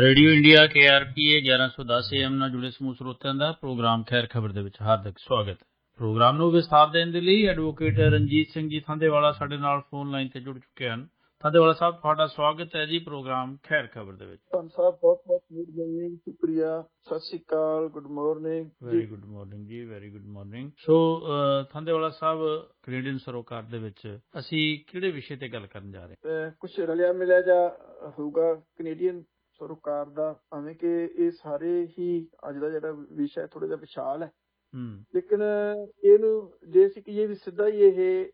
Radio India ਕੇਆਰਪੀਏ 1110 AM ਨਾਲ ਜੁੜੇ ਸਮੂਹ ਸਰੋਤਿਆਂ ਦਾ ਪ੍ਰੋਗਰਾਮ ਖੈਰ ਖਬਰ ਦੇ ਵਿੱਚ ਹਾਰਦਿਕ ਸਵਾਗਤ। ਹੈ ਪ੍ਰੋਗਰਾਮ ਨੂੰ ਵਿਸਥਾਰ ਦੇਣ ਦੇ ਲਈ ਐਡਵੋਕੇਟ ਰਣਜੀਤ ਸਿੰਘ ਜੀ ਥਾਂਦੇਵਾਲਾ ਸਾਡੇ ਨਾਲ ਫੋਨ ਲਾਈਨ ਤੇ ਜੁੜ ਚੁੱਕੇ ਹਨ। ਥਾਂਦੇਵਾਲਾ ਸਾਹਿਬ ਤੁਹਾਡਾ ਸਵਾਗਤ ਹੈ ਜੀ ਪ੍ਰੋਗਰਾਮ ਖੈਰ ਖਬਰ ਦੇ ਵਿੱਚ। ਤੁਹਾਨੂੰ ਸਾਹਿਬ ਬਹੁਤ ਬਹੁਤ ਮਿਹਰਬਾਨੀ ਸ਼ੁਕਰੀਆ ਸਤਿ ਸ਼੍ਰੀ ਅਕਾਲ good morning. Very good morning ਜੀ very good morning so Thandewala Sahib Canadian ਸਰੋਕਾਰ ਦੇ ਵਿੱਚ ਅਸੀਂ ਕਿਹੜੇ ਵਿਸ਼ੇ ਤੇ ਗੱਲ ਕਰਨ ਜਾ ਰਹੇ ਹਾਂ? ਕੁਝ ਰਲਿਆ ਮਿਲਿਆ ਜਾ ਹੋਊਗਾ ਕੈਨੇਡੀਅਨ ਸਰਕਾਰ ਦਾ ਭਾਵੇਂ ਕਿ ਇਹ ਸਾਰੇ ਹੀ ਅੱਜ ਦਾ ਜਿਹੜਾ ਵਿਸ਼ਾ ਥੋੜਾ ਜਿਹਾ ਵਿਸ਼ਾਲ ਹੈ। ਹੂੰ। ਲੇਕਿਨ ਇਹਨੂੰ ਜੇ ਅਸੀਂ ਕਹੀਏ ਵੀ ਸਿੱਧਾ ਹੀ ਇਹ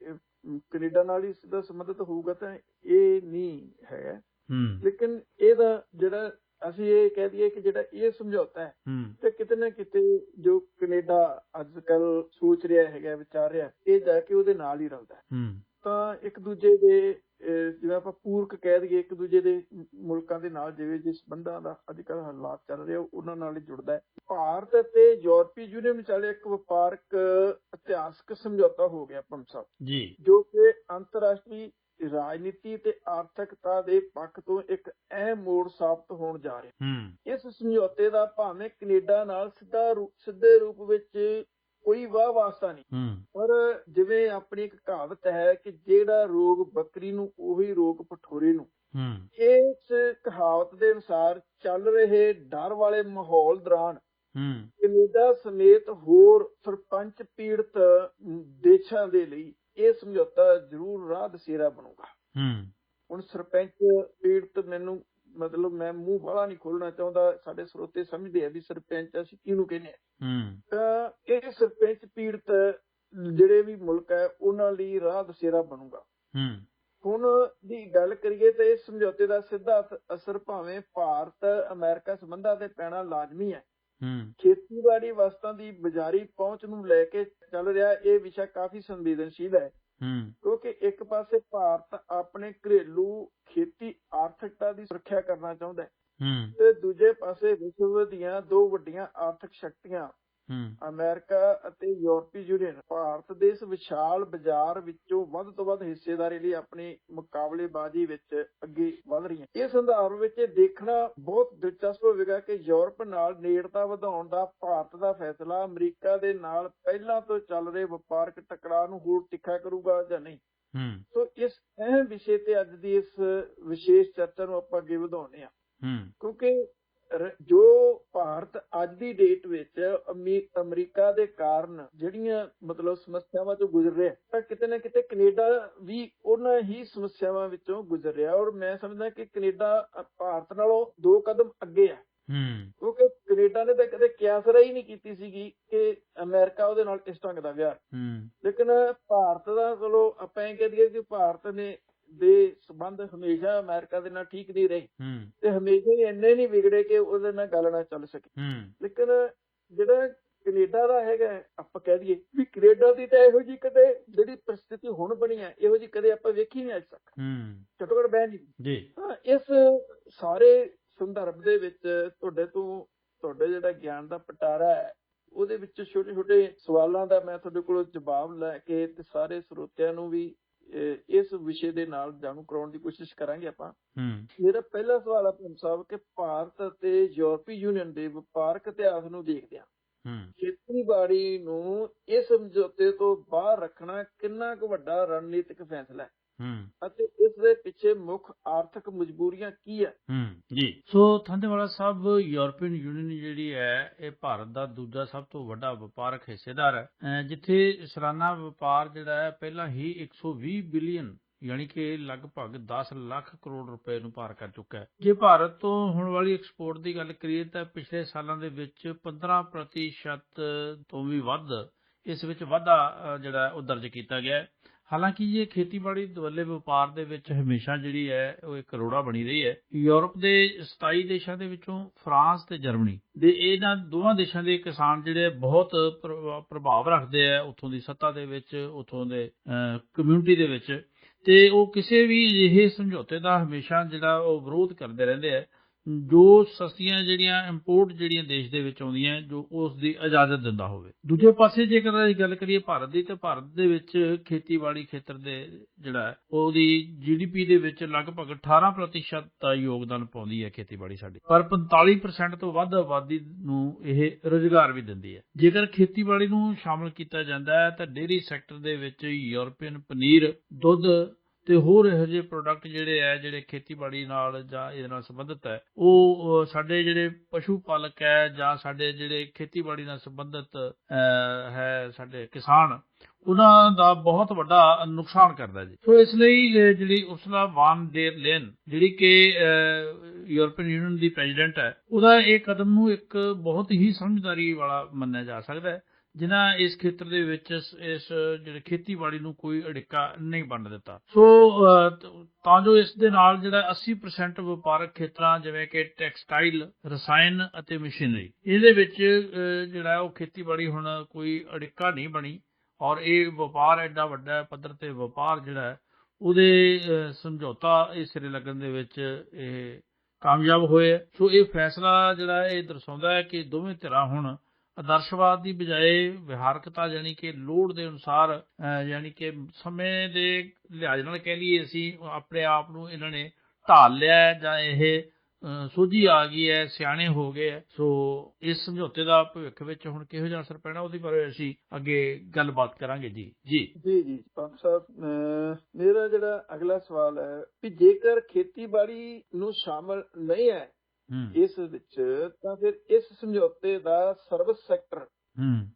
ਕੈਨੇਡਾ ਨਾਲ ਹੀ ਸਿੱਧਾ ਸੰਬੰਧਿਤ ਹੋਊਗਾ ਤਾਂ ਇਹ ਨਹੀਂ ਹੈ। ਹੂੰ। ਲੇਕਿਨ ਇਹਦਾ ਜਿਹੜਾ ਅਸੀਂ ਇਹ ਕਹਿ ਦਈਏ ਕਿ ਜਿਹੜਾ ਇਹ ਸਮਝੌਤਾ ਹੈ ਹੂੰ। ਤੇ ਕਿਤੇ ਨਾ ਕਿਤੇ ਜੋ ਕੈਨੇਡਾ ਅੱਜ ਕੱਲ ਸੋਚ ਰਿਹਾ ਹੈਗਾ ਵਿਚਾਰ ਰਿਹਾ ਇਹ ਜਾ ਕੇ ਉਹਦੇ ਨਾਲ ਹੀ ਰਲਦਾ ਹੈ। ਤਾਂ ਇੱਕ ਦੂਜੇ ਦੇ ਜਿਵੇਂ ਆਪਾਂ ਪੂਰਕ ਕਹਿ ਦਈਏ ਇੱਕ ਦੂਜੇ ਦੇ ਮੁਲਕਾਂ ਦੇ ਨਾਲ ਜਿਵੇਂ ਜਿਸ ਸੰਬੰਧਾਂ ਦਾ ਅੱਜ ਕੱਲ ਹਾਲਾਤ ਚੱਲ ਰਹੇ ਉਹਨਾਂ ਨਾਲ ਹੀ ਜੁੜਦਾ ਹੈ। ਭਾਰਤ ਅਤੇ ਯੂਰਪੀ ਯੂਨੀਅਨ ਵਿਚਾਲੇ ਇੱਕ ਵਪਾਰਕ ਇਤਿਹਾਸਕ ਸਮਝੌਤਾ ਹੋ ਗਿਆ ਸਾਹਿਬ ਜੀ। ਜੋ ਕਿ ਅੰਤਰਰਾਸ਼ਟਰੀ ਰਾਜਨੀਤੀ ਤੇ ਆਰਥਿਕਤਾ ਦੇ ਪੱਖ ਤੋਂ ਇੱਕ ਅਹਿਮ ਮੋੜ ਸਾਬਤ ਹੋਣ ਜਾ ਰਿਹਾ ਹੂੰ। ਇਸ ਸਮਝੌਤੇ ਦਾ ਭਾਵੇਂ ਕੈਨੇਡਾ ਨਾਲ ਸਿੱਧਾ ਸਿੱਧੇ ਰੂਪ ਵਿੱਚ ਕੋਈ ਵਾਹ ਵਾਸਤਾ ਨਹੀਂ। ਪਰ ਜਿਵੇਂ ਆਪਣੀ ਇੱਕ ਕਹਾਵਤ ਹੈ ਕਿ ਜਿਹੜਾ ਰੋਗ ਬੱਕਰੀ ਨੂੰ ਉਹੀ ਰੋਗ ਪਠੋਰੇ ਨੂੰ। ਇਸ ਕਹਾਵਤ ਦੇ ਅਨੁਸਾਰ ਚੱਲ ਰਹੇ ਡਰ ਵਾਲੇ ਮਾਹੌਲ ਦੌਰਾਨ ਕੈਨੇਡਾ ਸਮੇਤ ਹੋਰ ਸਰਪੰਚ ਪੀੜਤ ਦੇਸ਼ਾਂ ਦੇ ਲਈ ਇਹ ਸਮਝੌਤਾ ਜ਼ਰੂਰ ਰਾਹ ਦਸੇਰਾ ਬਣੂਗਾ। ਹੂੰ। ਹੁਣ ਸਰਪੰਚ ਪੀੜਤ ਮੈਨੂੰ ਮਤਲਬ ਮੈਂ ਮੂੰਹ ਵਾਲਾ ਨਹੀਂ ਖੋਲਣਾ ਚਾਹੁੰਦਾ ਸਾਡੇ ਸਰੋਤੇ ਸਮਝਦੇ ਆ ਵੀ ਸਰਪੰਚ ਅਸੀਂ ਕਿਹਨੂੰ ਕਹਿੰਦੇ ਆ। ਹੂੰ। ਤਾਂ ਇਹ ਸਰਪੰਚ ਪੀੜਤ ਜਿਹੜੇ ਵੀ ਮੁਲਕ ਹੈ ਉਹਨਾਂ ਲਈ ਰਾਹ ਦਸੇਰਾ ਬਣੂਗਾ। ਹੂੰ। ਹੁਣ ਦੀ ਗੱਲ ਕਰੀਏ ਤਾਂ ਇਸ ਸਮਝੌਤੇ ਦਾ ਸਿੱਧਾ ਅਸ- ਅਸਰ ਭਾਵੇਂ ਭਾਰਤ ਅਮਰੀਕਾ ਸੰਬੰਧਾਂ ਤੇ ਪੈਣਾ ਲਾਜ਼ਮੀ ਹੈ। ਹੂੰ। ਖੇਤੀਬਾੜੀ ਵਸਤਾਂ ਦੀ ਬਾਜ਼ਾਰੀ ਪਹੁੰਚ ਨੂੰ ਲੈ ਕੇ ਚੱਲ ਰਿਹਾ ਇਹ ਵਿਸ਼ਾ ਕਾਫੀ ਸੰਵੇਦਨਸ਼ੀਲ ਹੂੰ। ਕਿਉਂਕਿ ਇੱਕ ਪਾਸੇ ਭਾਰਤ ਆਪਣੇ ਘਰੇਲੂ ਖੇਤੀ ਆਰਥਿਕਤਾ ਦੀ ਸੁਰੱਖਿਆ ਕਰਨਾ ਚਾਹੁੰਦਾ ਹੈ। ਤੇ ਦੂਜੇ ਪਾਸੇ ਵਿਸ਼ਵ ਦੀਆਂ ਦੋ ਵੱਡੀਆਂ ਆਰਥਿਕ ਸ਼ਕਤੀਆਂ ਅਮਰੀਕਾ ਅਤੇ ਯੂਰਪੀ ਯੂਨੀਅਨ ਭਾਰਤ ਦੇ ਇਸ ਵਿਸ਼ਾਲ ਬਾਜ਼ਾਰ ਵਿੱਚੋਂ ਵੱਧ ਤੋਂ ਵੱਧ ਹਿੱਸੇਦਾਰੀ ਲਈ ਆਪਣੀ ਮੁਕਾਬਲੇਬਾਜ਼ੀ ਵਿੱਚ ਅੱਗੇ ਵਧ ਰਹੀਆਂ। ਇਸ ਸੰਦਰਭ ਵਿੱਚ ਦੇਖਣਾ ਬਹੁਤ ਦਿਲਚਸਪ ਹੋਵੇਗਾ ਕਿ ਯੂਰਪ ਨਾਲ ਨੇੜਤਾ ਵਧਾਉਣ ਦਾ ਭਾਰਤ ਦਾ ਫੈਸਲਾ ਅਮਰੀਕਾ ਦੇ ਨਾਲ ਪਹਿਲਾਂ ਤੋਂ ਚੱਲ ਰਹੇ ਵਪਾਰਕ ਟਕਰਾਅ ਨੂੰ ਹੋਰ ਤਿੱਖਾ ਕਰੂਗਾ ਜਾਂ ਨਹੀਂ। ਹੂੰ। ਸੋ ਇਸ ਅਹਿਮ ਵਿਸ਼ੇ ਤੇ ਅੱਜ ਦੀ ਇਸ ਵਿਸ਼ੇਸ਼ ਚਰਚਾ ਨੂੰ ਆਪਾਂ ਅੱਗੇ ਵਧਾਉਂਦੇ ਹਾਂ। ਹੂੰ। ਕਿਉਂਕਿ ਜੋ ਭਾਰਤ ਅੱਜ ਦੀ ਡੇਟ ਵਿੱਚ ਅਮੀ- ਅਮਰੀਕਾ ਦੇ ਕਾਰਨ ਜਿਹੜੀਆਂ ਮਤਲਬ ਸਮੱਸਿਆਵਾਂ ਤੋਂ ਗੁਜ਼ਰ ਰਿਹਾ ਤਾਂ ਕਿਤੇ ਨਾ ਕਿਤੇ ਕੈਨੇਡਾ ਵੀ ਉਹਨਾਂ ਹੀ ਸਮੱਸਿਆਵਾਂ ਵਿੱਚੋਂ ਗੁਜ਼ਰ ਰਿਹਾ। ਔਰ ਮੈਂ ਸਮਝਦਾ ਕਿ ਕੈਨੇਡਾ ਭਾਰਤ ਨਾਲੋਂ ਦੋ ਕਦਮ ਅੱਗੇ ਹੈ ਹੂੰ। ਕਿਉਂਕਿ ਕੈਨੇਡਾ ਨੇ ਤਾਂ ਕਦੇ ਕਿਆਸਰਾ ਹੀ ਨਹੀਂ ਕੀਤੀ ਸੀਗੀ ਕਿ ਅਮਰੀਕਾ ਉਹਦੇ ਨਾਲ ਇਸ ਢੰਗ ਦਾ ਵਿਹਾਰ। ਹੂੰ। ਲੇਕਿਨ ਭਾਰਤ ਦਾ ਚਲੋ ਆਪਾਂ ਇਹ ਕਹਿ ਦਈਏ ਕਿ ਭਾਰਤ ਨੇ ਦੇ ਸਬੰਧ ਹਮੇਸ਼ਾ ਅਮਰੀਕਾ ਦੇ ਨਾਲ ਠੀਕ ਨਹੀਂ ਰਹੇ। ਤੇ ਹਮੇਸ਼ਾ ਹੀ ਇੰਨੇ ਨਹੀਂ ਵਿਗੜੇ ਕਿ ਉਹਦੇ ਨਾਲ ਗੱਲ ਨਾ ਚੱਲ ਸਕੇ। ਲੇਕਿਨ ਜਿਹੜਾ ਕੈਨੇਡਾ ਦਾ ਹੈਗਾ ਆਪਾਂ ਕਹਿ ਦਈਏ ਵੀ ਕੈਨੇਡਾ ਦੀ ਤਾਂ ਇਹੋ ਜੀ ਕਦੇ ਜਿਹੜੀ ਪ੍ਰਸਥਿਤੀ ਹੁਣ ਬਣੀ ਹੈ ਇਹੋ ਜੀ ਕਦੇ ਆਪਾਂ ਵੇਖੀ ਨਹੀਂ ਅੱਜ ਤੱਕ। ਹੂੰ। ਘੱਟੋ ਘੱਟ ਬਹਿ ਨਹੀਂ। ਜੀ। ਤਾਂ ਇਸ ਸਾਰੇ ਸੰਦਰਭ ਦੇ ਵਿੱਚ ਤੁਹਾਡੇ ਤੋਂ ਤੁਹਾਡੇ ਜਿਹੜਾ ਗਿਆਨ ਦਾ ਪਟਾਰਾ ਹੈ ਉਹਦੇ ਵਿੱਚ ਛੋਟੇ ਛੋਟੇ ਸਵਾਲਾਂ ਦਾ ਮੈਂ ਤੁਹਾਡੇ ਕੋਲੋਂ ਜਵਾਬ ਲੈ ਕੇ ਤੇ ਸਾਰੇ ਸਰੋਤਿਆਂ ਨੂੰ ਵੀ ਇਸ ਵਿਸ਼ੇ ਦੇ ਨਾਲ ਜਾਣੂ ਕਰਾਉਣ ਦੀ ਕੋਸ਼ਿਸ਼ ਕਰਾਂਗੇ ਆਪਾਂ। ਹੂੰ। ਮੇਰਾ ਪਹਿਲਾ ਸਵਾਲ ਹੈ ਭੀਮ ਸਾਹਿਬ ਕਿ ਭਾਰਤ ਅਤੇ ਯੂਰਪੀ ਯੂਨੀਅਨ ਦੇ ਵਪਾਰਕ ਇਤਿਹਾਸ ਨੂੰ ਦੇਖਦੇ ਹਾਂ। ਹੂੰ। ਖੇਤੀਬਾੜੀ ਨੂੰ ਇਸ ਸਮਝੌਤੇ ਤੋਂ ਬਾਹਰ ਰੱਖਣਾ ਕਿੰਨਾ ਕੁ ਵੱਡਾ ਰਣਨੀਤਿਕ ਫੈਸਲਾ ਹੂੰ? ਅਤੇ ਇਸ ਦੇ ਪਿੱਛੇ ਮੁੱਖ ਆਰਥਿਕ ਮਜਬੂਰੀਆਂ ਕੀ ਹੈ ਹੂੰ ਜੀ। ਸੋ ਥੰਦੇਵਾਲਾ ਸਾਹਿਬ ਯੂਰਪੀਅਨ ਯੂਨੀਅਨ ਜਿਹੜੀ ਹੈ ਇਹ ਭਾਰਤ ਦਾ ਦੂਜਾ ਸਭ ਤੋਂ ਵੱਡਾ ਵਪਾਰਕ ਹਿੱਸੇਦਾਰ ਹੈ। ਜਿੱਥੇ ਸਾਲਾਨਾ ਵਪਾਰ ਜਿਹੜਾ ਹੈ ਪਹਿਲਾਂ ਹੀ 120 ਬਿਲੀਅਨ ਯਾਨੀ ਕਿ ਲਗਭਗ 10 ਲੱਖ ਕਰੋੜ ਰੁਪਏ ਨੂੰ ਪਾਰ ਕਰ ਚੁੱਕਾ ਹੈ। ਜੇ ਭਾਰਤ ਤੋਂ ਹੋਣ ਵਾਲੀ ਐਕਸਪੋਰਟ ਦੀ ਗੱਲ ਕਰੀਏ ਤਾਂ ਪਿਛਲੇ ਸਾਲਾਂ ਦੇ ਵਿੱਚ 15% ਤੋਂ ਵੀ ਵੱਧ ਇਸ ਵਿੱਚ ਵਾਧਾ ਜਿਹੜਾ ਉਹ ਦਰਜ ਕੀਤਾ ਗਿਆ ਹੈ। ਹਾਲਾਂਕਿ ਇਹ ਖੇਤੀਬਾੜੀ ਦਵੱਲੇ ਵਪਾਰ ਦੇ ਵਿੱਚ ਹਮੇਸ਼ਾ ਜਿਹੜੀ ਹੈ, ਉਹ ਇੱਕ ਰੋੜਾ ਬਣੀ ਰਹੀ ਹੈ। ਯੂਰਪ ਦੇ 27 ਦੇਸ਼ਾਂ ਦੇ ਵਿੱਚੋਂ ਫਰਾਂਸ ਤੇ ਜਰਮਨੀ ਦੇ ਇਹਨਾਂ ਦੋਵਾਂ ਦੇਸ਼ਾਂ ਦੇ ਕਿਸਾਨ ਜਿਹੜੇ ਬਹੁਤ ਪ੍ਰਭਾਵ ਰੱਖਦੇ ਆ ਉੱਥੋਂ ਦੀ ਸੱਤਾ ਦੇ ਵਿੱਚ, ਉੱਥੋਂ ਦੇ ਕਮਿਊਨਿਟੀ ਦੇ ਵਿੱਚ। ਤੇ ਉਹ ਕਿਸੇ ਵੀ ਅਜਿਹੇ ਸਮਝੌਤੇ ਦਾ ਹਮੇਸ਼ਾ ਜਿਹੜਾ ਉਹ ਵਿਰੋਧ ਕਰਦੇ ਰਹਿੰਦੇ ਆ ਜੋ ਸਸਤੀਆਂ ਜਿਹੜੀਆਂ ਇੰਪੋਰਟ ਜਿਹੜੀਆਂ ਦੇਸ਼ ਦੇ ਵਿੱਚ ਆਉਂਦੀਆਂ, ਜੋ ਉਸ ਦੀ ਇਜਾਜ਼ਤ ਦਿੰਦਾ ਹੋਵੇ। ਦੂਜੇ ਪਾਸੇ ਜੇਕਰ ਅਸੀਂ ਗੱਲ ਕਰੀਏ ਭਾਰਤ ਦੀ, ਤੇ ਭਾਰਤ ਦੇ ਵਿੱਚ ਖੇਤੀਬਾੜੀ ਖੇਤਰ ਦੇ ਜਿਹੜਾ ਉਹਦੀ ਜੀਡੀਪੀ ਦੇ ਵਿੱਚ ਲਗਭਗ 18% ਦਾ ਯੋਗਦਾਨ ਪਾਉਂਦੀ ਹੈ ਖੇਤੀਬਾੜੀ ਸਾਡੀ। ਪਰ 45% ਤੋਂ ਵੱਧ ਆਬਾਦੀ ਨੂੰ ਇਹ ਰੋਜ਼ਗਾਰ ਵੀ ਦਿੰਦੀ ਹੈ। ਜੇਕਰ ਖੇਤੀਬਾੜੀ ਨੂੰ ਸ਼ਾਮਲ ਕੀਤਾ ਜਾਂਦਾ ਹੈ, ਤਾਂ ਡੇਅਰੀ ਸੈਕਟਰ ਦੇ ਵਿੱਚ ਯੂਰਪੀਅਨ ਪਨੀਰ, ਦੁੱਧ ਤੇ ਹੋਰ ਇਹੋ ਜਿਹੇ ਪ੍ਰੋਡਕਟ ਜਿਹੜੇ ਆ, ਜਿਹੜੇ ਖੇਤੀਬਾੜੀ ਨਾਲ ਜਾਂ ਇਹਦੇ ਨਾਲ ਸੰਬੰਧਿਤ ਹੈ, ਉਹ ਸਾਡੇ ਜਿਹੜੇ ਪਸ਼ੂ ਪਾਲਕ ਹੈ ਜਾਂ ਸਾਡੇ ਜਿਹੜੇ ਖੇਤੀਬਾੜੀ ਨਾਲ ਸੰਬੰਧਿਤ ਹੈ ਸਾਡੇ ਕਿਸਾਨ, ਉਹਨਾਂ ਦਾ ਬਹੁਤ ਵੱਡਾ ਨੁਕਸਾਨ ਕਰਦਾ ਜੀ। ਸੋ ਇਸ ਲਈ ਜਿਹੜੀ ਉਸਲਾ ਵਾਨ ਡੇਰ ਲੈਨ, ਜਿਹੜੀ ਕਿ ਯੂਰਪੀਅਨ ਯੂਨੀਅਨ ਦੀ ਪ੍ਰੈਜ਼ੀਡੈਂਟ ਹੈ, ਉਹਦਾ ਇਹ ਕਦਮ ਨੂੰ ਇੱਕ ਬਹੁਤ ਹੀ ਸਮਝਦਾਰੀ ਵਾਲਾ ਮੰਨਿਆ ਜਾ ਸਕਦਾ ਹੈ। ਜਿਨ੍ਹਾਂ ਇਸ ਖੇਤਰ ਦੇ ਵਿੱਚ ਇਸ ਜਿਹੜੇ ਖੇਤੀਬਾੜੀ ਨੂੰ ਕੋਈ ਅੜਿੱਕਾ ਨਹੀਂ ਬਣ ਦਿੱਤਾ ਸੋ ਤਾਂ ਜੋ ਇਸ ਦੇ ਨਾਲ ਜਿਹੜਾ 80% ਵਪਾਰਕ ਖੇਤਰਾਂ ਜਿਵੇਂ ਕਿ ਟੈਕਸਟਾਈਲ, ਰਸਾਇਣ ਅਤੇ ਮਸ਼ੀਨਰੀ, ਇਹਦੇ ਵਿੱਚ ਜਿਹੜਾ ਉਹ ਖੇਤੀਬਾੜੀ ਹੁਣ ਕੋਈ ਅੜਿੱਕਾ ਨਹੀਂ ਬਣੀ ਔਰ ਇਹ ਵਪਾਰ ਐਡਾ ਵੱਡਾ ਪੱਧਰ ਤੇ ਵਪਾਰ ਜਿਹੜਾ ਹੈ, ਉਹਦੇ ਸਮਝੌਤਾ ਇਸ ਸਿਰੇ ਲੱਗਣ ਦੇ ਵਿੱਚ ਇਹ ਕਾਮਯਾਬ ਹੋਏ ਹੈ। ਸੋ ਇਹ ਫੈਸਲਾ ਜਿਹੜਾ ਇਹ ਦਰਸਾਉਂਦਾ ਹੈ ਕਿ ਦੋਵੇਂ ਧਿਰਾਂ ਹੁਣ ਆਦਰਸ਼ਵਾਦ ਦੀ ਬਜਾਏ ਵਿਹਾਰਕਤਾ ਯਾਨੀ ਕਿ ਲੋੜ ਦੇ ਅਨੁਸਾਰ ਯਾਨੀ ਕਿ ਸਮੇਂ ਦੇ ਲਿਹਾਜ਼ ਨਾਲ ਕਹਿ ਲਈਏ ਅਸੀਂ ਆਪਣੇ ਆਪ ਨੂੰ ਇਹਨਾਂ ਨੇ ਢਾਲ ਲਿਆ ਜਾਂ ਇਹ ਸੋਝੀ ਆ ਗਈ ਹੈ, ਸਿਆਣੇ ਹੋ ਗਏ ਸੋ ਇਸ ਸਮਝੌਤੇ ਦਾ ਭਵਿੱਖ ਵਿੱਚ ਹੁਣ ਕਿਹੋ ਜਿਹਾ ਅਸਰ ਪੈਣਾ, ਉਹਦੇ ਬਾਰੇ ਅਸੀਂ ਅੱਗੇ ਗੱਲਬਾਤ ਕਰਾਂਗੇ ਜੀ। ਜੀ। ਜੀ ਜੀ ਪੰਪ ਸਾਹਿਬ ਮੇਰਾ ਜਿਹੜਾ ਅਗਲਾ ਸਵਾਲ ਹੈ ਕਿ ਜੇਕਰ ਖੇਤੀਬਾੜੀ ਨੂੰ ਸ਼ਾਮਲ ਨਹੀਂ ਹੈ ਇਸ ਵਿੱਚ ਤਾਂ ਫਿਰ ਇਸ ਸਮਝੌਤੇ ਦਾ ਸਰਵਿਸ ਸੈਕਟਰ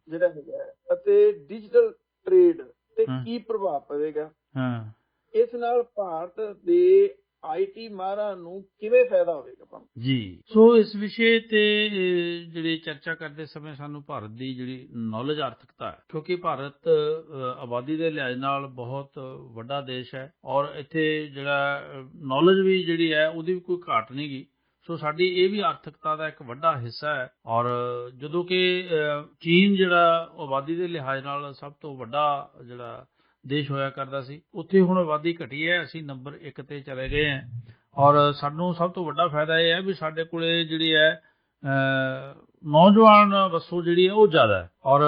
ਜਿਹੜਾ ਹੈਗਾ ਅਤੇ ਡਿਜੀਟਲ ਟ੍ਰੇਡ ਤੇ। ਕੀ ਪ੍ਰਭਾਵ ਪਵੇਗਾ? ਹਾਂ। ਇਸ ਨਾਲ ਭਾਰਤ ਦੇ ਆਈਟੀ ਮਾਹਰਾਂ ਨੂੰ ਕਿਵੇਂ ਫਾਇਦਾ ਹੋਵੇਗਾ ਜੀ। ਸੋ ਇਸ ਵਿਸ਼ੇ ਤੇ ਜਿਹੜੀ ਚਰਚਾ ਕਰਦੇ ਸਮੇਂ ਸਾਨੂੰ ਭਾਰਤ ਦੀ ਜਿਹੜੀ ਨੌਲੇਜ ਆਰਥਿਕਤਾ ਹੈ ਕਿਉਂਕਿ ਭਾਰਤ ਆਬਾਦੀ ਦੇ ਲਿਹਾਜ਼ ਨਾਲ ਬਹੁਤ ਵੱਡਾ ਦੇਸ਼ ਹੈ ਔਰ ਇੱਥੇ ਜਿਹੜਾ ਨੌਲੇਜ ਵੀ ਜਿਹੜੀ ਹੈ ਉਹਦੀ ਵੀ ਕੋਈ ਘਾਟ ਨਹੀਂ ਗੀ। ਸੋ ਸਾਡੀ ਇਹ ਵੀ ਆਰਥਿਕਤਾ ਦਾ ਇੱਕ ਵੱਡਾ ਹਿੱਸਾ ਹੈ ਔਰ ਜਦੋਂ ਕਿ ਚੀਨ ਜਿਹੜਾ ਆਬਾਦੀ ਦੇ ਲਿਹਾਜ਼ ਨਾਲ ਸਭ ਤੋਂ ਵੱਡਾ ਜਿਹੜਾ ਦੇਸ਼ ਹੋਇਆ ਕਰਦਾ ਸੀ, ਉੱਥੇ ਹੁਣ ਆਬਾਦੀ ਘਟੀ ਹੈ, ਅਸੀਂ ਨੰਬਰ 1 ਤੇ ਚਲੇ ਗਏ ਹਾਂ। ਔਰ ਸਾਨੂੰ ਸਭ ਤੋਂ ਵੱਡਾ ਫਾਇਦਾ ਇਹ ਹੈ ਵੀ ਸਾਡੇ ਕੋਲੇ ਜਿਹੜੀ ਹੈ ਨੌਜਵਾਨ ਵਸੋਂ ਜਿਹੜੀ ਹੈ ਉਹ ਜ਼ਿਆਦਾ ਹੈ। ਔਰ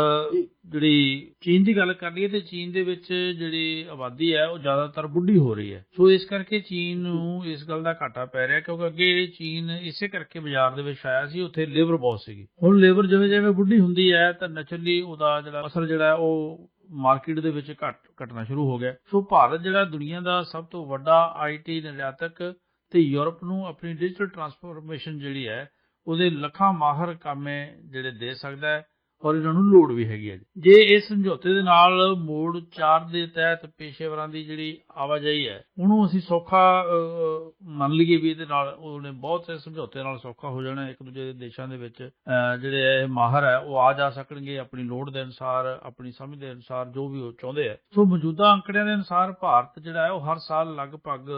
ਜਿਹੜੀ ਚੀਨ ਦੀ ਗੱਲ ਕਰ ਲਈਏ ਤੇ ਚੀਨ ਦੇ ਵਿੱਚ ਜਿਹੜੀ ਆਬਾਦੀ ਹੈ ਉਹ ਜ਼ਿਆਦਾਤਰ ਬੁੱਢੀ ਹੋ ਰਹੀ ਹੈ। ਸੋ ਇਸ ਕਰਕੇ ਚੀਨ ਨੂੰ ਇਸ ਗੱਲ ਦਾ ਘਾਟਾ ਪੈ ਰਿਹਾ ਕਿਉਂਕਿ ਅੱਗੇ ਚੀਨ ਇਸੇ ਕਰਕੇ ਬਾਜ਼ਾਰ ਦੇ ਵਿੱਚ ਆਇਆ ਸੀ, ਉੱਥੇ ਲੇਬਰ ਬਹੁਤ ਸੀਗੀ। ਹੁਣ ਲੇਬਰ ਜਿਵੇਂ ਜਿਵੇਂ ਬੁੱਢੀ ਹੁੰਦੀ ਹੈ ਤਾਂ ਨੈਚੁਰਲੀ ਉਹਦਾ ਜਿਹੜਾ ਅਸਰ ਜਿਹੜਾ ਉਹ ਮਾਰਕੀਟ ਦੇ ਵਿੱਚ ਘਟ ਘਟਣਾ ਸ਼ੁਰੂ ਹੋ ਗਿਆ। ਸੋ ਭਾਰਤ ਜਿਹੜਾ ਦੁਨੀਆ ਦਾ ਸਭ ਤੋਂ ਵੱਡਾ ਆਈਟੀ ਨਿਰਯਾਤਕ ਤੇ ਯੂਰਪ ਨੂੰ ਆਪਣੀ ਡਿਜੀਟਲ ਟਰਾਂਸਫਰਮੇਸ਼ਨ ਜਿਹੜੀ ਹੈ ਉਹਦੇ ਲੱਖਾਂ ਮਾਹਰ ਕਾਮੇ ਜਿਹੜੇ ਦੇ ਸਕਦਾ ਹੈ ਔਰ ਇਹਨਾਂ ਨੂੰ ਲੋੜ ਵੀ ਹੈਗੀ ਹੈ ਜੇ। ਇਸ ਸਮਝੌਤੇ ਦੇ ਨਾਲ ਮੋੜ 4 ਦੇ ਤਹਿਤ ਪੇਸ਼ੇਵਰਾਂ ਦੀ ਜਿਹੜੀ ਆਵਾਜਾਈ ਹੈ ਉਹਨੂੰ ਅਸੀਂ ਸੌਖਾ ਮੰਨ ਲਈਏ ਵੀ ਇਹਦੇ ਨਾਲ ਉਹਨੇ ਬਹੁਤ ਸੇ ਸਮਝੌਤੇ ਨਾਲ ਸੌਖਾ ਹੋ ਜਾਣਾ ਇੱਕ ਦੂਜੇ ਦੇ ਦੇਸ਼ਾਂ ਦੇ ਵਿੱਚ ਅਹ, ਜਿਹੜੇ ਇਹ ਮਾਹਰ ਹੈ ਉਹ ਆ ਜਾ ਸਕਣਗੇ ਆਪਣੀ ਲੋੜ ਦੇ ਅਨੁਸਾਰ ਆਪਣੀ ਸਮਝ ਦੇ ਅਨੁਸਾਰ ਜੋ ਵੀ ਉਹ ਚਾਹੁੰਦੇ ਆ ਸੋ ਮੌਜੂਦਾ ਅੰਕੜਿਆਂ ਦੇ ਅਨੁਸਾਰ ਭਾਰਤ ਜਿਹੜਾ ਹੈ ਉਹ ਹਰ ਸਾਲ ਲਗਭਗ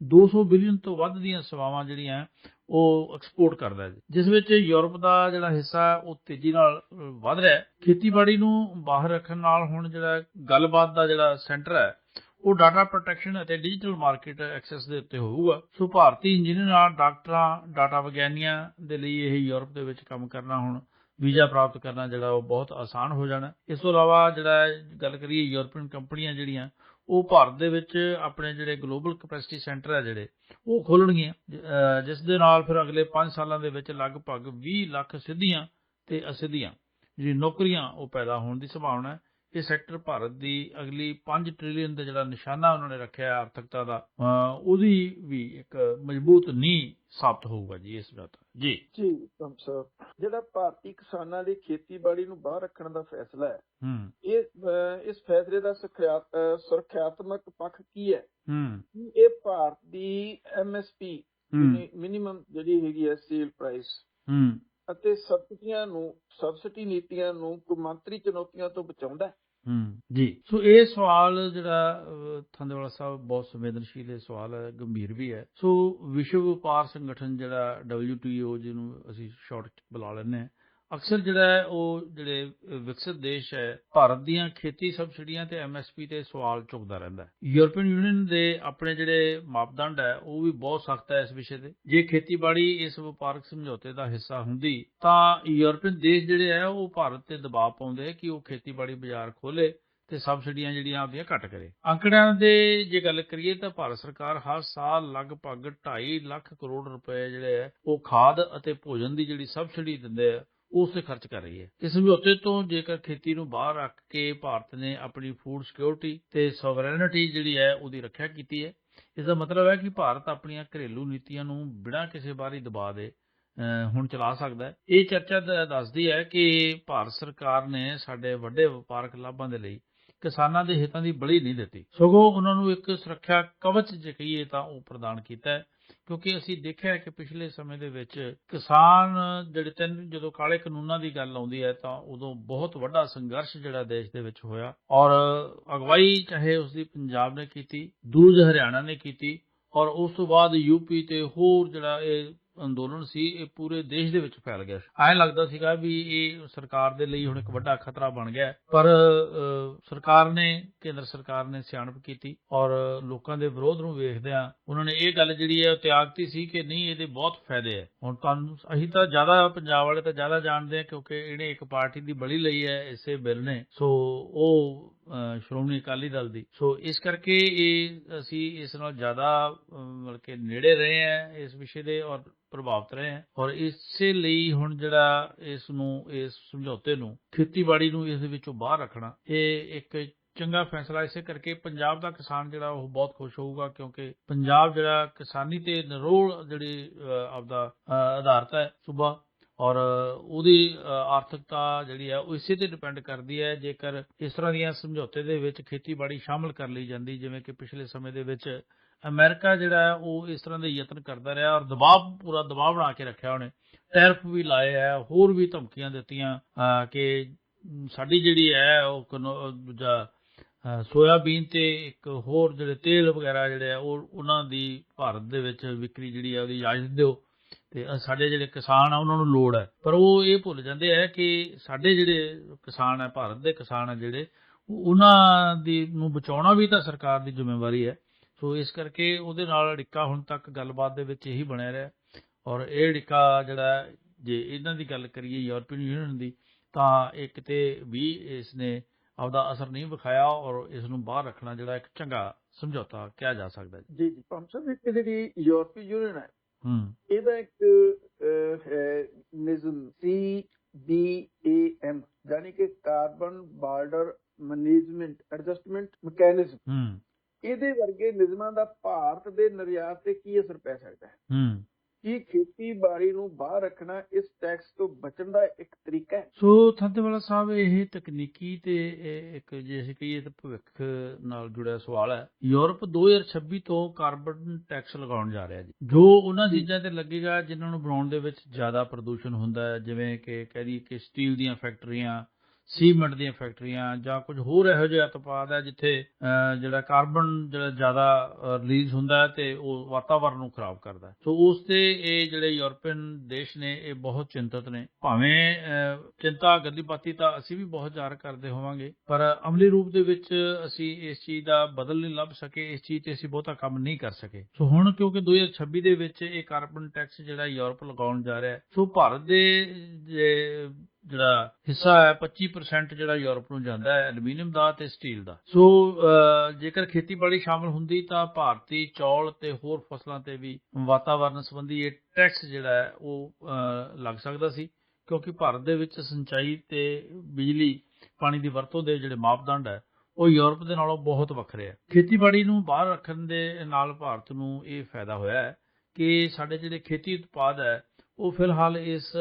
200 ਬਿਲੀਅਨ ਤੋਂ ਵੱਧ ਦੀਆਂ ਸੇਵਾਵਾਂ ਜਿਹੜੀਆਂ ਉਹ ਐਕਸਪੋਰਟ ਕਰਦਾ ਜੀ। ਜਿਸ ਵਿੱਚ ਯੂਰਪ ਦਾ ਜਿਹੜਾ ਹਿੱਸਾ ਉਹ ਤੇਜ਼ੀ ਨਾਲ ਅਹ, ਵੱਧ ਰਿਹਾ ਹੈ। ਖੇਤੀਬਾੜੀ ਨੂੰ ਬਾਹਰ ਰੱਖਣ ਨਾਲ ਹੁਣ ਜਿਹੜਾ ਗੱਲਬਾਤ ਦਾ ਜਿਹੜਾ ਸੈਂਟਰ ਹੈ ਉਹ ਡਾਟਾ ਪ੍ਰੋਟੈਕਸ਼ਨ ਅਤੇ ਡਿਜੀਟਲ ਮਾਰਕੀਟ ਐਕਸੈਸ ਦੇ ਉੱਤੇ ਹੋਊਗਾ। ਸੋ ਭਾਰਤੀ ਇੰਜੀਨੀਅਰਾਂ ਡਾਕਟਰਾਂ ਡਾਟਾ ਵਿਗਿਆਨੀਆਂ ਦੇ ਲਈ ਇਹ ਯੂਰਪ ਦੇ ਵਿੱਚ ਕੰਮ ਕਰਨਾ ਹੁਣ ਵੀਜ਼ਾ ਪ੍ਰਾਪਤ ਕਰਨਾ ਜਿਹੜਾ ਉਹ ਬਹੁਤ ਆਸਾਨ ਹੋ ਜਾਣਾ। ਇਸ ਤੋਂ ਇਲਾਵਾ ਜਿਹੜਾ ਗੱਲ ਕਰੀਏ ਯੂਰਪੀਅਨ ਕੰਪਨੀਆਂ ਜਿਹੜੀਆਂ ਉਹ ਭਾਰਤ ਦੇ ਵਿੱਚ ਆਪਣੇ ਜਿਹੜੇ ਗਲੋਬਲ ਕਪੈਸਿਟੀ ਸੈਂਟਰ ਹੈ ਜਿਹੜੇ, ਉਹ ਖੋਲਣਗੀਆਂ। ਜਿਸ ਦੇ ਨਾਲ ਫਿਰ ਅਗਲੇ 5 ਸਾਲਾਂ ਦੇ ਵਿੱਚ ਲਗਭਗ 20 ਲੱਖ ਸਿੱਧੀਆਂ ਤੇ ਅਸਿੱਧੀਆਂ ਜਿਹੜੀ ਨੌਕਰੀਆਂ ਉਹ ਪੈਦਾ ਹੋਣ ਦੀ ਸੰਭਾਵਨਾ ਹੈ। ਇਹ ਸੈਕਟਰ ਭਾਰਤ ਦੀ ਅਗਲੀ 5 ਟ੍ਰਿਲੀਅਨ ਦਾ ਜਿਹੜਾ ਨਿਸ਼ਾਨਾ ਉਹਨਾਂ ਨੇ ਰੱਖਿਆ ਆਰਥਿਕਤਾ ਦਾ ਉਹਦੀ ਵੀ ਇੱਕ ਮਜ਼ਬੂਤ ਨੀਂਹ ਸਾਬਤ ਹੋਊਗਾ ਜੀ ਇਸ ਦਾ ਜੀ। ਜੀ ਪੰਪ ਸਾਹਿਬ। ਜਿਹੜਾ ਭਾਰਤੀ ਕਿਸਾਨਾਂ ਲਈ ਖੇਤੀਬਾੜੀ ਨੂੰ ਬਾਹਰ ਰੱਖਣ ਦਾ ਫੈਸਲਾ ਹੈ ਹੂੰ। ਇਹ ਇਸ ਫੈਸਲੇ ਦਾ ਸੁਰੱਖਿਆਤਮਕ ਪੱਖ ਕੀ ਹੈ? ਹੂੰ। ਇਹ ਭਾਰਤ ਦੀ ਐਮਐਸਪੀ ਮਿਨੀਮਮ ਜਿਹੜੀ ਹੈਗੀ ਹੈ ਸੇਲ ਪ੍ਰਾਈਸ ਹੂੰ। ਅਤੇ ਸਬਸਿਡੀਆਂ ਨੂੰ ਸਬਸਿਡੀ ਨੀਤੀਆਂ ਨੂੰ ਕੌਮਾਂਤਰੀ ਚੁਣੌਤੀਆਂ ਤੋਂ ਬਚਾਉਂਦਾ ਹੈ। ਹੂੰ ਜੀ। ਸੋ ਇਹ ਸਵਾਲ ਜਿਹੜਾ ਥੰਦੇਵਾਲਾ ਸਾਹਿਬ ਬਹੁਤ ਸੰਵੇਦਨਸ਼ੀਲ ਇਹ ਸਵਾਲ ਹੈ ਗੰਭੀਰ ਵੀ ਹੈ। ਸੋ ਵਿਸ਼ਵ ਵਪਾਰ ਸੰਗਠਨ ਜਿਹੜਾ WTO ਜਿਹਨੂੰ ਅਸੀਂ ਸ਼ਾਰਟ ਬੁਲਾ ਲੈਂਦੇ ਹਾਂ ਅਕਸਰ ਜਿਹੜਾ ਹੈ ਉਹ ਜਿਹੜੇ ਵਿਕਸਿਤ ਦੇਸ਼ ਹੈ, ਭਾਰਤ ਦੀਆਂ ਖੇਤੀ ਸਬਸਿਡੀਆਂ ਤੇ ਐਮਐਸਪੀ ਤੇ ਸਵਾਲ ਚੁੱਕਦਾ ਰਹਿੰਦਾ ਹੈ। ਯੂਰਪੀਅਨ ਯੂਨੀਅਨ ਦੇ ਆਪਣੇ ਜਿਹੜੇ ਮਾਪਦੰਡ ਹੈ, ਉਹ ਵੀ ਬਹੁਤ ਸਖਤ ਹੈ ਇਸ ਵਿਸ਼ੇ ਤੇ। ਜੇ ਖੇਤੀਬਾੜੀ ਇਸ ਵਪਾਰਕ ਸਮਝੌਤੇ ਦਾ ਹਿੱਸਾ ਹੁੰਦੀ, ਤਾਂ ਯੂਰਪੀਅਨ ਦੇਸ਼ ਜਿਹੜੇ ਹੈ, ਉਹ ਭਾਰਤ ਤੇ ਦਬਾਅ ਪਾਉਂਦੇ ਕਿ ਉਹ ਖੇਤੀਬਾੜੀ ਬਾਜ਼ਾਰ ਖੋਲੇ ਤੇ ਸਬਸਿਡੀਆਂ ਜਿਹੜੀਆਂ ਆਪਦੀਆਂ ਘੱਟ ਕਰੇ। ਅੰਕੜਿਆਂ ਦੇ ਜੇ ਗੱਲ ਕਰੀਏ ਤਾਂ ਭਾਰਤ ਸਰਕਾਰ ਹਰ ਸਾਲ ਲਗਭਗ 2.5 ਲੱਖ ਕਰੋੜ ਰੁਪਏ ਜਿਹੜੇ ਹੈ, ਉਹ ਖਾਦ ਅਤੇ ਭੋਜਨ ਦੀ ਜਿਹੜੀ ਸਬਸਿਡੀ ਦਿੰਦੇ ਆ ਉਸ ਤੇ ਖਰਚ ਕਰ ਰਹੀ ਹੈ। ਇਸ ਸਮਝੌਤੇ ਤੋਂ ਜੇਕਰ ਖੇਤੀ ਨੂੰ ਬਾਹਰ ਰੱਖ ਕੇ ਭਾਰਤ ਨੇ ਆਪਣੀ ਫੂਡ ਸਿਕਿਉਰਿਟੀ ਤੇ ਸੋਵਰੈਨਿਟੀ ਜਿਹੜੀ ਹੈ ਉਹਦੀ ਰੱਖਿਆ ਕੀਤੀ ਹੈ ਇਸ ਦਾ ਮਤਲਬ ਹੈ ਕਿ ਭਾਰਤ ਆਪਣੀਆਂ ਘਰੇਲੂ ਨੀਤੀਆਂ ਨੂੰ ਬਿਨਾਂ ਕਿਸੇ ਬਾਹਰੀ ਦਬਾਅ ਦੇ ਹੁਣ ਚਲਾ ਸਕਦਾ ਹੈ। ਇਹ ਚਰਚਾ ਦੱਸਦੀ ਹੈ ਕਿ ਭਾਰਤ ਸਰਕਾਰ ਨੇ ਸਾਡੇ ਵੱਡੇ ਵਪਾਰਕ ਲਾਭਾਂ ਦੇ ਲਈ ਕਿਸਾਨਾਂ ਦੇ ਹਿੱਤਾਂ ਦੀ ਬਲੀ ਨਹੀਂ ਦਿੱਤੀ। ਸਗੋਂ ਉਹਨਾਂ ਨੂੰ ਇੱਕ ਸੁਰੱਖਿਆ ਕਵਚ ਜੇ ਕਹੀਏ ਤਾਂ ਉਹ ਪ੍ਰਦਾਨ ਕੀਤਾ ਹੈ। ਕਿਉਂਕਿ ਅਸੀਂ ਦੇਖਿਆ ਕਿ ਪਿਛਲੇ ਸਮੇਂ ਦੇ ਵਿੱਚ ਕਿਸਾਨ ਜਿਹੜੇ ਤਿੰਨ, ਜਦੋਂ ਕਾਲੇ ਕਾਨੂੰਨਾਂ ਦੀ ਗੱਲ ਆਉਂਦੀ ਹੈ ਤਾਂ ਉਦੋਂ ਬਹੁਤ ਵੱਡਾ ਸੰਘਰਸ਼ ਜਿਹੜਾ ਦੇਸ਼ ਦੇ ਵਿੱਚ ਹੋਇਆ। ਔਰ ਅਗਵਾਈ ਚਾਹੇ ਉਸ ਦੀ ਪੰਜਾਬ ਨੇ ਕੀਤੀ, ਦੂਜ ਹਰਿਆਣਾ ਨੇ ਕੀਤੀ, ਔਰ ਉਸ ਤੋਂ ਬਾਅਦ ਯੂਪੀ ਤੇ ਹੋਰ ਜਿਹੜਾ ਇਹ ਅੰਦੋਲਨ ਸੀ, ਇਹ ਪੂਰੇ ਦੇਸ਼ ਦੇ ਵਿੱਚ ਫੈਲ ਗਿਆ ਐਂ ਲੱਗਦਾ ਸੀਗਾ ਵੀ ਇਹ ਸਰਕਾਰ ਦੇ ਲਈ ਹੁਣ ਇੱਕ ਵੱਡਾ ਖਤਰਾ ਬਣ ਗਿਆ ਪਰ ਸਰਕਾਰ ਨੇ, ਕੇਂਦਰ ਸਰਕਾਰ ਨੇ ਸਿਆਣਪ ਕੀਤੀ ਔਰ ਲੋਕਾਂ ਦੇ ਵਿਰੋਧ ਨੂੰ ਵੇਖਦਿਆਂ ਉਹਨਾਂ ਨੇ ਇਹ ਗੱਲ ਜਿਹੜੀ ਹੈ ਤਿਆਗਤੀ ਸੀ ਕਿ ਨਹੀਂ, ਇਹਦੇ ਬਹੁਤ ਫਾਇਦੇ ਹੈ। ਹੁਣ ਤੁਹਾਨੂੰ, ਅਸੀਂ ਤਾਂ ਜ਼ਿਆਦਾ ਪੰਜਾਬ ਵਾਲੇ ਤਾਂ ਜ਼ਿਆਦਾ ਜਾਣਦੇ ਆ ਕਿਉਂਕਿ ਇਹਨੇ ਇੱਕ ਪਾਰਟੀ ਦੀ ਬਲੀ ਲਈ ਹੈ, ਇਸੇ ਬਿੱਲ ਨੇ। ਸੋ, ਉਹ ਸ਼੍ਰੋਮਣੀ ਅਕਾਲੀ ਦਲ ਦੀ। ਸੋ, ਇਸ ਕਰਕੇ ਇਹ ਅਸੀਂ ਇਸ ਨਾਲ ਜ਼ਿਆਦਾ ਮਤਲਬ ਕਿ ਨੇੜੇ ਰਹੇ ਆ ਇਸ ਵਿਸ਼ੇ ਦੇ ਔਰ ਪ੍ਰਭਾਵਿਤ ਰਹੇ ਆ ਔਰ ਇਸੇ ਲਈ ਹੁਣ ਜਿਹੜਾ ਇਸ ਨੂੰ, ਇਸ ਸਮਝੌਤੇ ਨੂੰ, ਖੇਤੀਬਾੜੀ ਨੂੰ ਇਸ ਦੇ ਵਿੱਚੋਂ ਬਾਹਰ ਰੱਖਣਾ, ਇਹ ਇੱਕ ਚੰਗਾ ਫੈਸਲਾ ਇਸੇ ਕਰਕੇ ਪੰਜਾਬ ਦਾ ਕਿਸਾਨ ਜਿਹੜਾ ਉਹ ਬਹੁਤ ਖੁਸ਼ ਹੋਊਗਾ ਕਿਉਂਕਿ ਪੰਜਾਬ ਜਿਹੜਾ ਕਿਸਾਨੀ ਤੇ ਨਿਰੋਲ ਜਿਹੜੀ ਆਪਦਾ ਆਧਾਰਤ ਆਧਾਰਿਤ ਹੈ ਸੂਬਾ ਔਰ ਉਹਦੀ ਆਰਥਿਕਤਾ ਜਿਹੜੀ ਹੈ ਉਹ ਇਸੇ ਤੇ ਡਿਪੈਂਡ ਕਰਦੀ ਹੈ। ਜੇਕਰ ਇਸ ਤਰ੍ਹਾਂ ਦੀਆਂ ਸਮਝੌਤੇ ਦੇ ਵਿੱਚ ਖੇਤੀਬਾੜੀ ਸ਼ਾਮਲ ਕਰ ਲਈ ਜਾਂਦੀ, ਜਿਵੇਂ ਕਿ ਪਿਛਲੇ ਸਮੇਂ ਦੇ ਵਿੱਚ ਅਮਰੀਕਾ ਜਿਹੜਾ ਉਹ ਇਸ ਤਰ੍ਹਾਂ ਦੇ ਯਤਨ ਕਰਦਾ ਰਿਹਾ ਔਰ ਦਬਾਅ, ਪੂਰਾ ਦਬਾਅ ਬਣਾ ਕੇ ਰੱਖਿਆ ਉਹਨੇ। ਟੈਰਫ ਵੀ ਲਾਏ ਆ ਹੋਰ ਵੀ ਧਮਕੀਆਂ ਦਿੱਤੀਆਂ ਕਿ ਸਾਡੀ ਜਿਹੜੀ ਹੈ, ਉਹ ਕਨੋ- ਦੂਜਾ ਸੋਇਆਬੀਨ ਤੇ ਇੱਕ ਹੋਰ ਜਿਹੜੇ ਤੇਲ ਵਗੈਰਾ ਜਿਹੜੇ ਆ ਉਹ ਉਹਨਾਂ ਦੀ ਭਾਰਤ ਦੇ ਵਿੱਚ ਵਿਕਰੀ ਜਿਹੜੀ ਹੈ, ਉਹਦੀ ਇਜਾਜ਼ਤ ਦਿਓ। ਤੇ ਸਾਡੇ ਜਿਹੜੇ ਕਿਸਾਨ ਆ, ਉਹਨਾਂ ਨੂੰ ਲੋੜ ਹੈ। ਪਰ ਉਹ ਇਹ ਭੁੱਲ ਜਾਂਦੇ ਆ ਕਿ ਸਾਡੇ ਜਿਹੜੇ ਕਿਸਾਨ ਆ ਭਾਰਤ ਦੇ ਕਿਸਾਨ ਆ ਜਿਹੜੇ ਉਹਨਾਂ ਦੀ ਨੂੰ ਬਚਾਉਣਾ ਵੀ ਤਾਂ ਸਰਕਾਰ ਦੀ ਜ਼ਿੰਮੇਵਾਰੀ ਹੈ। ਸੋ ਇਸ ਕਰਕੇ ਉਹਦੇ ਨਾਲ ਅੜਿੱਕਾ ਹੁਣ ਤੱਕ ਗੱਲਬਾਤ ਦੇ ਵਿੱਚ ਇਹੀ ਬਣਿਆ ਰਿਹਾ। ਔਰ ਇਹ ਅੜਿੱਕਾ ਜਿਹੜਾ ਜੇ ਇਹਨਾਂ ਦੀ ਗੱਲ ਕਰੀਏ ਯੂਰਪੀਅਨ ਯੂਨੀਅਨ ਦੀ ਤਾਂ ਇਹ ਕਿਤੇ ਵੀ ਇਸ ਨੇ ਆਪਦਾ ਅਸਰ ਨਹੀਂ ਵਿਖਾਇਆ ਔਰ ਇਸ ਨੂੰ ਬਾਹਰ ਰੱਖਣਾ ਜਿਹੜਾ ਇੱਕ ਚੰਗਾ ਸਮਝੌਤਾ ਕਿਹਾ ਜਾ ਸਕਦਾ ਹੈ। ਜੀ ਜੀ ਪੰਪ ਸਾਹਿਬ ਇੱਕ ਜਿਹੜੀ ਯੂਰਪੀ ਯੂਨੀਅਨ ਹੈ ਹੂੰ। ਇਹਦਾ ਇੱਕ ਨਿਜ਼ਮ ਸੀ ਬੀ ਏ ਐਮ ਯਾਨੀ ਕਿ carbon border management adjustment mechanism. ਹੂੰ। ਇਹਦੇ ਵਰਗੇ ਨਿਯਮਾਂ ਦਾ ਭਾਰਤ ਦੇ ਨਿਰਯਾਤ ਤੇ ਕੀ ਅਸਰ ਪੈ ਸਕਦਾ ਹੈ? ਹੂੰ। ਕੀ ਖੇਤੀਬਾੜੀ ਨੂੰ ਬਾਹਰ ਰੱਖਣਾ ਇਸ ਟੈਕਸ ਤੋਂ ਬਚਣ ਦਾ ਇੱਕ ਤਰੀਕਾ ਹੈ? ਸੋ ਥੰਦੇਵਾਲਾ ਸਾਹਿਬ ਇਹ ਤਕਨੀਕੀ ਤੇ ਇੱਕ ਜੇ ਅਸੀਂ ਕਹੀਏ ਤਾਂ ਭਵਿੱਖ ਨਾਲ ਜੁੜਿਆ ਸਵਾਲ ਹੈ। ਯੂਰਪ 2026 ਤੋਂ ਕਾਰਬਨ ਟੈਕਸ ਲਗਾਉਣ ਜਾ ਰਿਹਾ ਜੀ। ਜੋ ਉਹਨਾਂ। ਚੀਜ਼ਾਂ ਤੇ ਲੱਗੇਗਾ ਜਿਨ੍ਹਾਂ ਨੂੰ ਬਣਾਉਣ ਦੇ ਵਿੱਚ ਜ਼ਿਆਦਾ ਪ੍ਰਦੂਸ਼ਣ ਹੁੰਦਾ ਹੈ ਜਿਵੇਂ ਕਿ ਕਹਿ ਦਈਏ ਕਿ ਸਟੀਲ ਦੀਆਂ ਫੈਕਟਰੀਆਂ ਸੀਮੈਂਟ ਦੀਆਂ ਫੈਕਟਰੀਆਂ ਜਾਂ ਕੁਝ ਹੋਰ ਇਹੋ ਜਿਹੇ ਉਤਪਾਦ ਹੈ ਜਿੱਥੇ ਜਿਹੜਾ ਕਾਰਬਨ ਜਿਹੜਾ ਜ਼ਿਆਦਾ ਰਿਲੀਜ਼ ਹੁੰਦਾ ਹੈ ਤੇ ਉਹ ਵਾਤਾਵਰਣ ਨੂੰ ਖਰਾਬ ਕਰਦਾ ਹੈ। ਸੋ ਉਸ ਤੇ ਇਹ ਜਿਹੜੇ ਯੂਰਪੀਅਨ ਦੇਸ਼ ਨੇ, ਇਹ ਬਹੁਤ ਚਿੰਤਤ ਨੇ। ਭਾਵੇਂ ਚਿੰਤਾ ਗੱਲੀਬਾਤੀ ਤਾਂ ਅਸੀਂ ਵੀ ਬਹੁਤ ਜ਼ਾਹਰ ਕਰਦੇ ਹੋਵਾਂਗੇ, ਪਰ ਅਮਲੀ ਰੂਪ ਦੇ ਵਿੱਚ ਅਸੀਂ ਇਸ ਚੀਜ਼ ਦਾ ਬਦਲ ਨਹੀਂ ਲੱਭ ਸਕੇ, ਇਸ ਚੀਜ਼ ਤੇ ਅਸੀਂ ਬਹੁਤਾ ਕੰਮ ਨਹੀਂ ਕਰ ਸਕੇ। ਸੋ ਹੁਣ ਕਿਉਂਕਿ 2026 ਦੇ ਵਿੱਚ ਇਹ ਕਾਰਬਨ ਟੈਕਸ ਜਿਹੜਾ ਯੂਰਪ ਲਗਾਉਣ ਜਾ ਰਿਹਾ ਹੈ, ਸੋ ਭਾਰਤ ਦੇ, ਜੇ ਜਿਹੜਾ ਹਿੱਸਾ ਹੈ 25% ਜਿਹੜਾ ਯੂਰਪ ਨੂੰ ਜਾਂਦਾ ਹੈ, ਐਲੂਮੀਨੀਅਮ ਦਾ ਤੇ ਸਟੀਲ ਦਾ। ਸੋ ਜੇਕਰ ਖੇਤੀਬਾੜੀ ਸ਼ਾਮਲ ਹੁੰਦੀ ਤਾਂ ਭਾਰਤੀ ਚੌਲ ਤੇ ਹੋਰ ਫਸਲਾਂ ਤੇ ਵੀ ਵਾਤਾਵਰਣ ਸੰਬੰਧੀ ਇਹ ਟੈਕਸ ਜਿਹੜਾ ਹੈ, ਉਹ ਲੱਗ ਸਕਦਾ ਸੀ, ਕਿਉਂਕਿ ਭਾਰਤ ਦੇ ਵਿੱਚ ਸਿੰਚਾਈ ਤੇ ਬਿਜਲੀ, ਪਾਣੀ ਦੀ ਵਰਤੋਂ ਦੇ ਜਿਹੜੇ ਮਾਪਦੰਡ ਹੈ, ਉਹ ਯੂਰਪ ਦੇ ਨਾਲੋਂ ਬਹੁਤ ਵੱਖਰੇ ਹੈ। ਖੇਤੀਬਾੜੀ ਨੂੰ ਬਾਹਰ ਰੱਖਣ ਦੇ ਨਾਲ ਭਾਰਤ ਨੂੰ ਇਹ ਫਾਇਦਾ ਹੋਇਆ ਹੈ ਕਿ ਸਾਡੇ ਜਿਹੜੇ ਖੇਤੀ ਉਤਪਾਦ ਹੈ, ਉਹ ਫਿਲਹਾਲ ਇਸ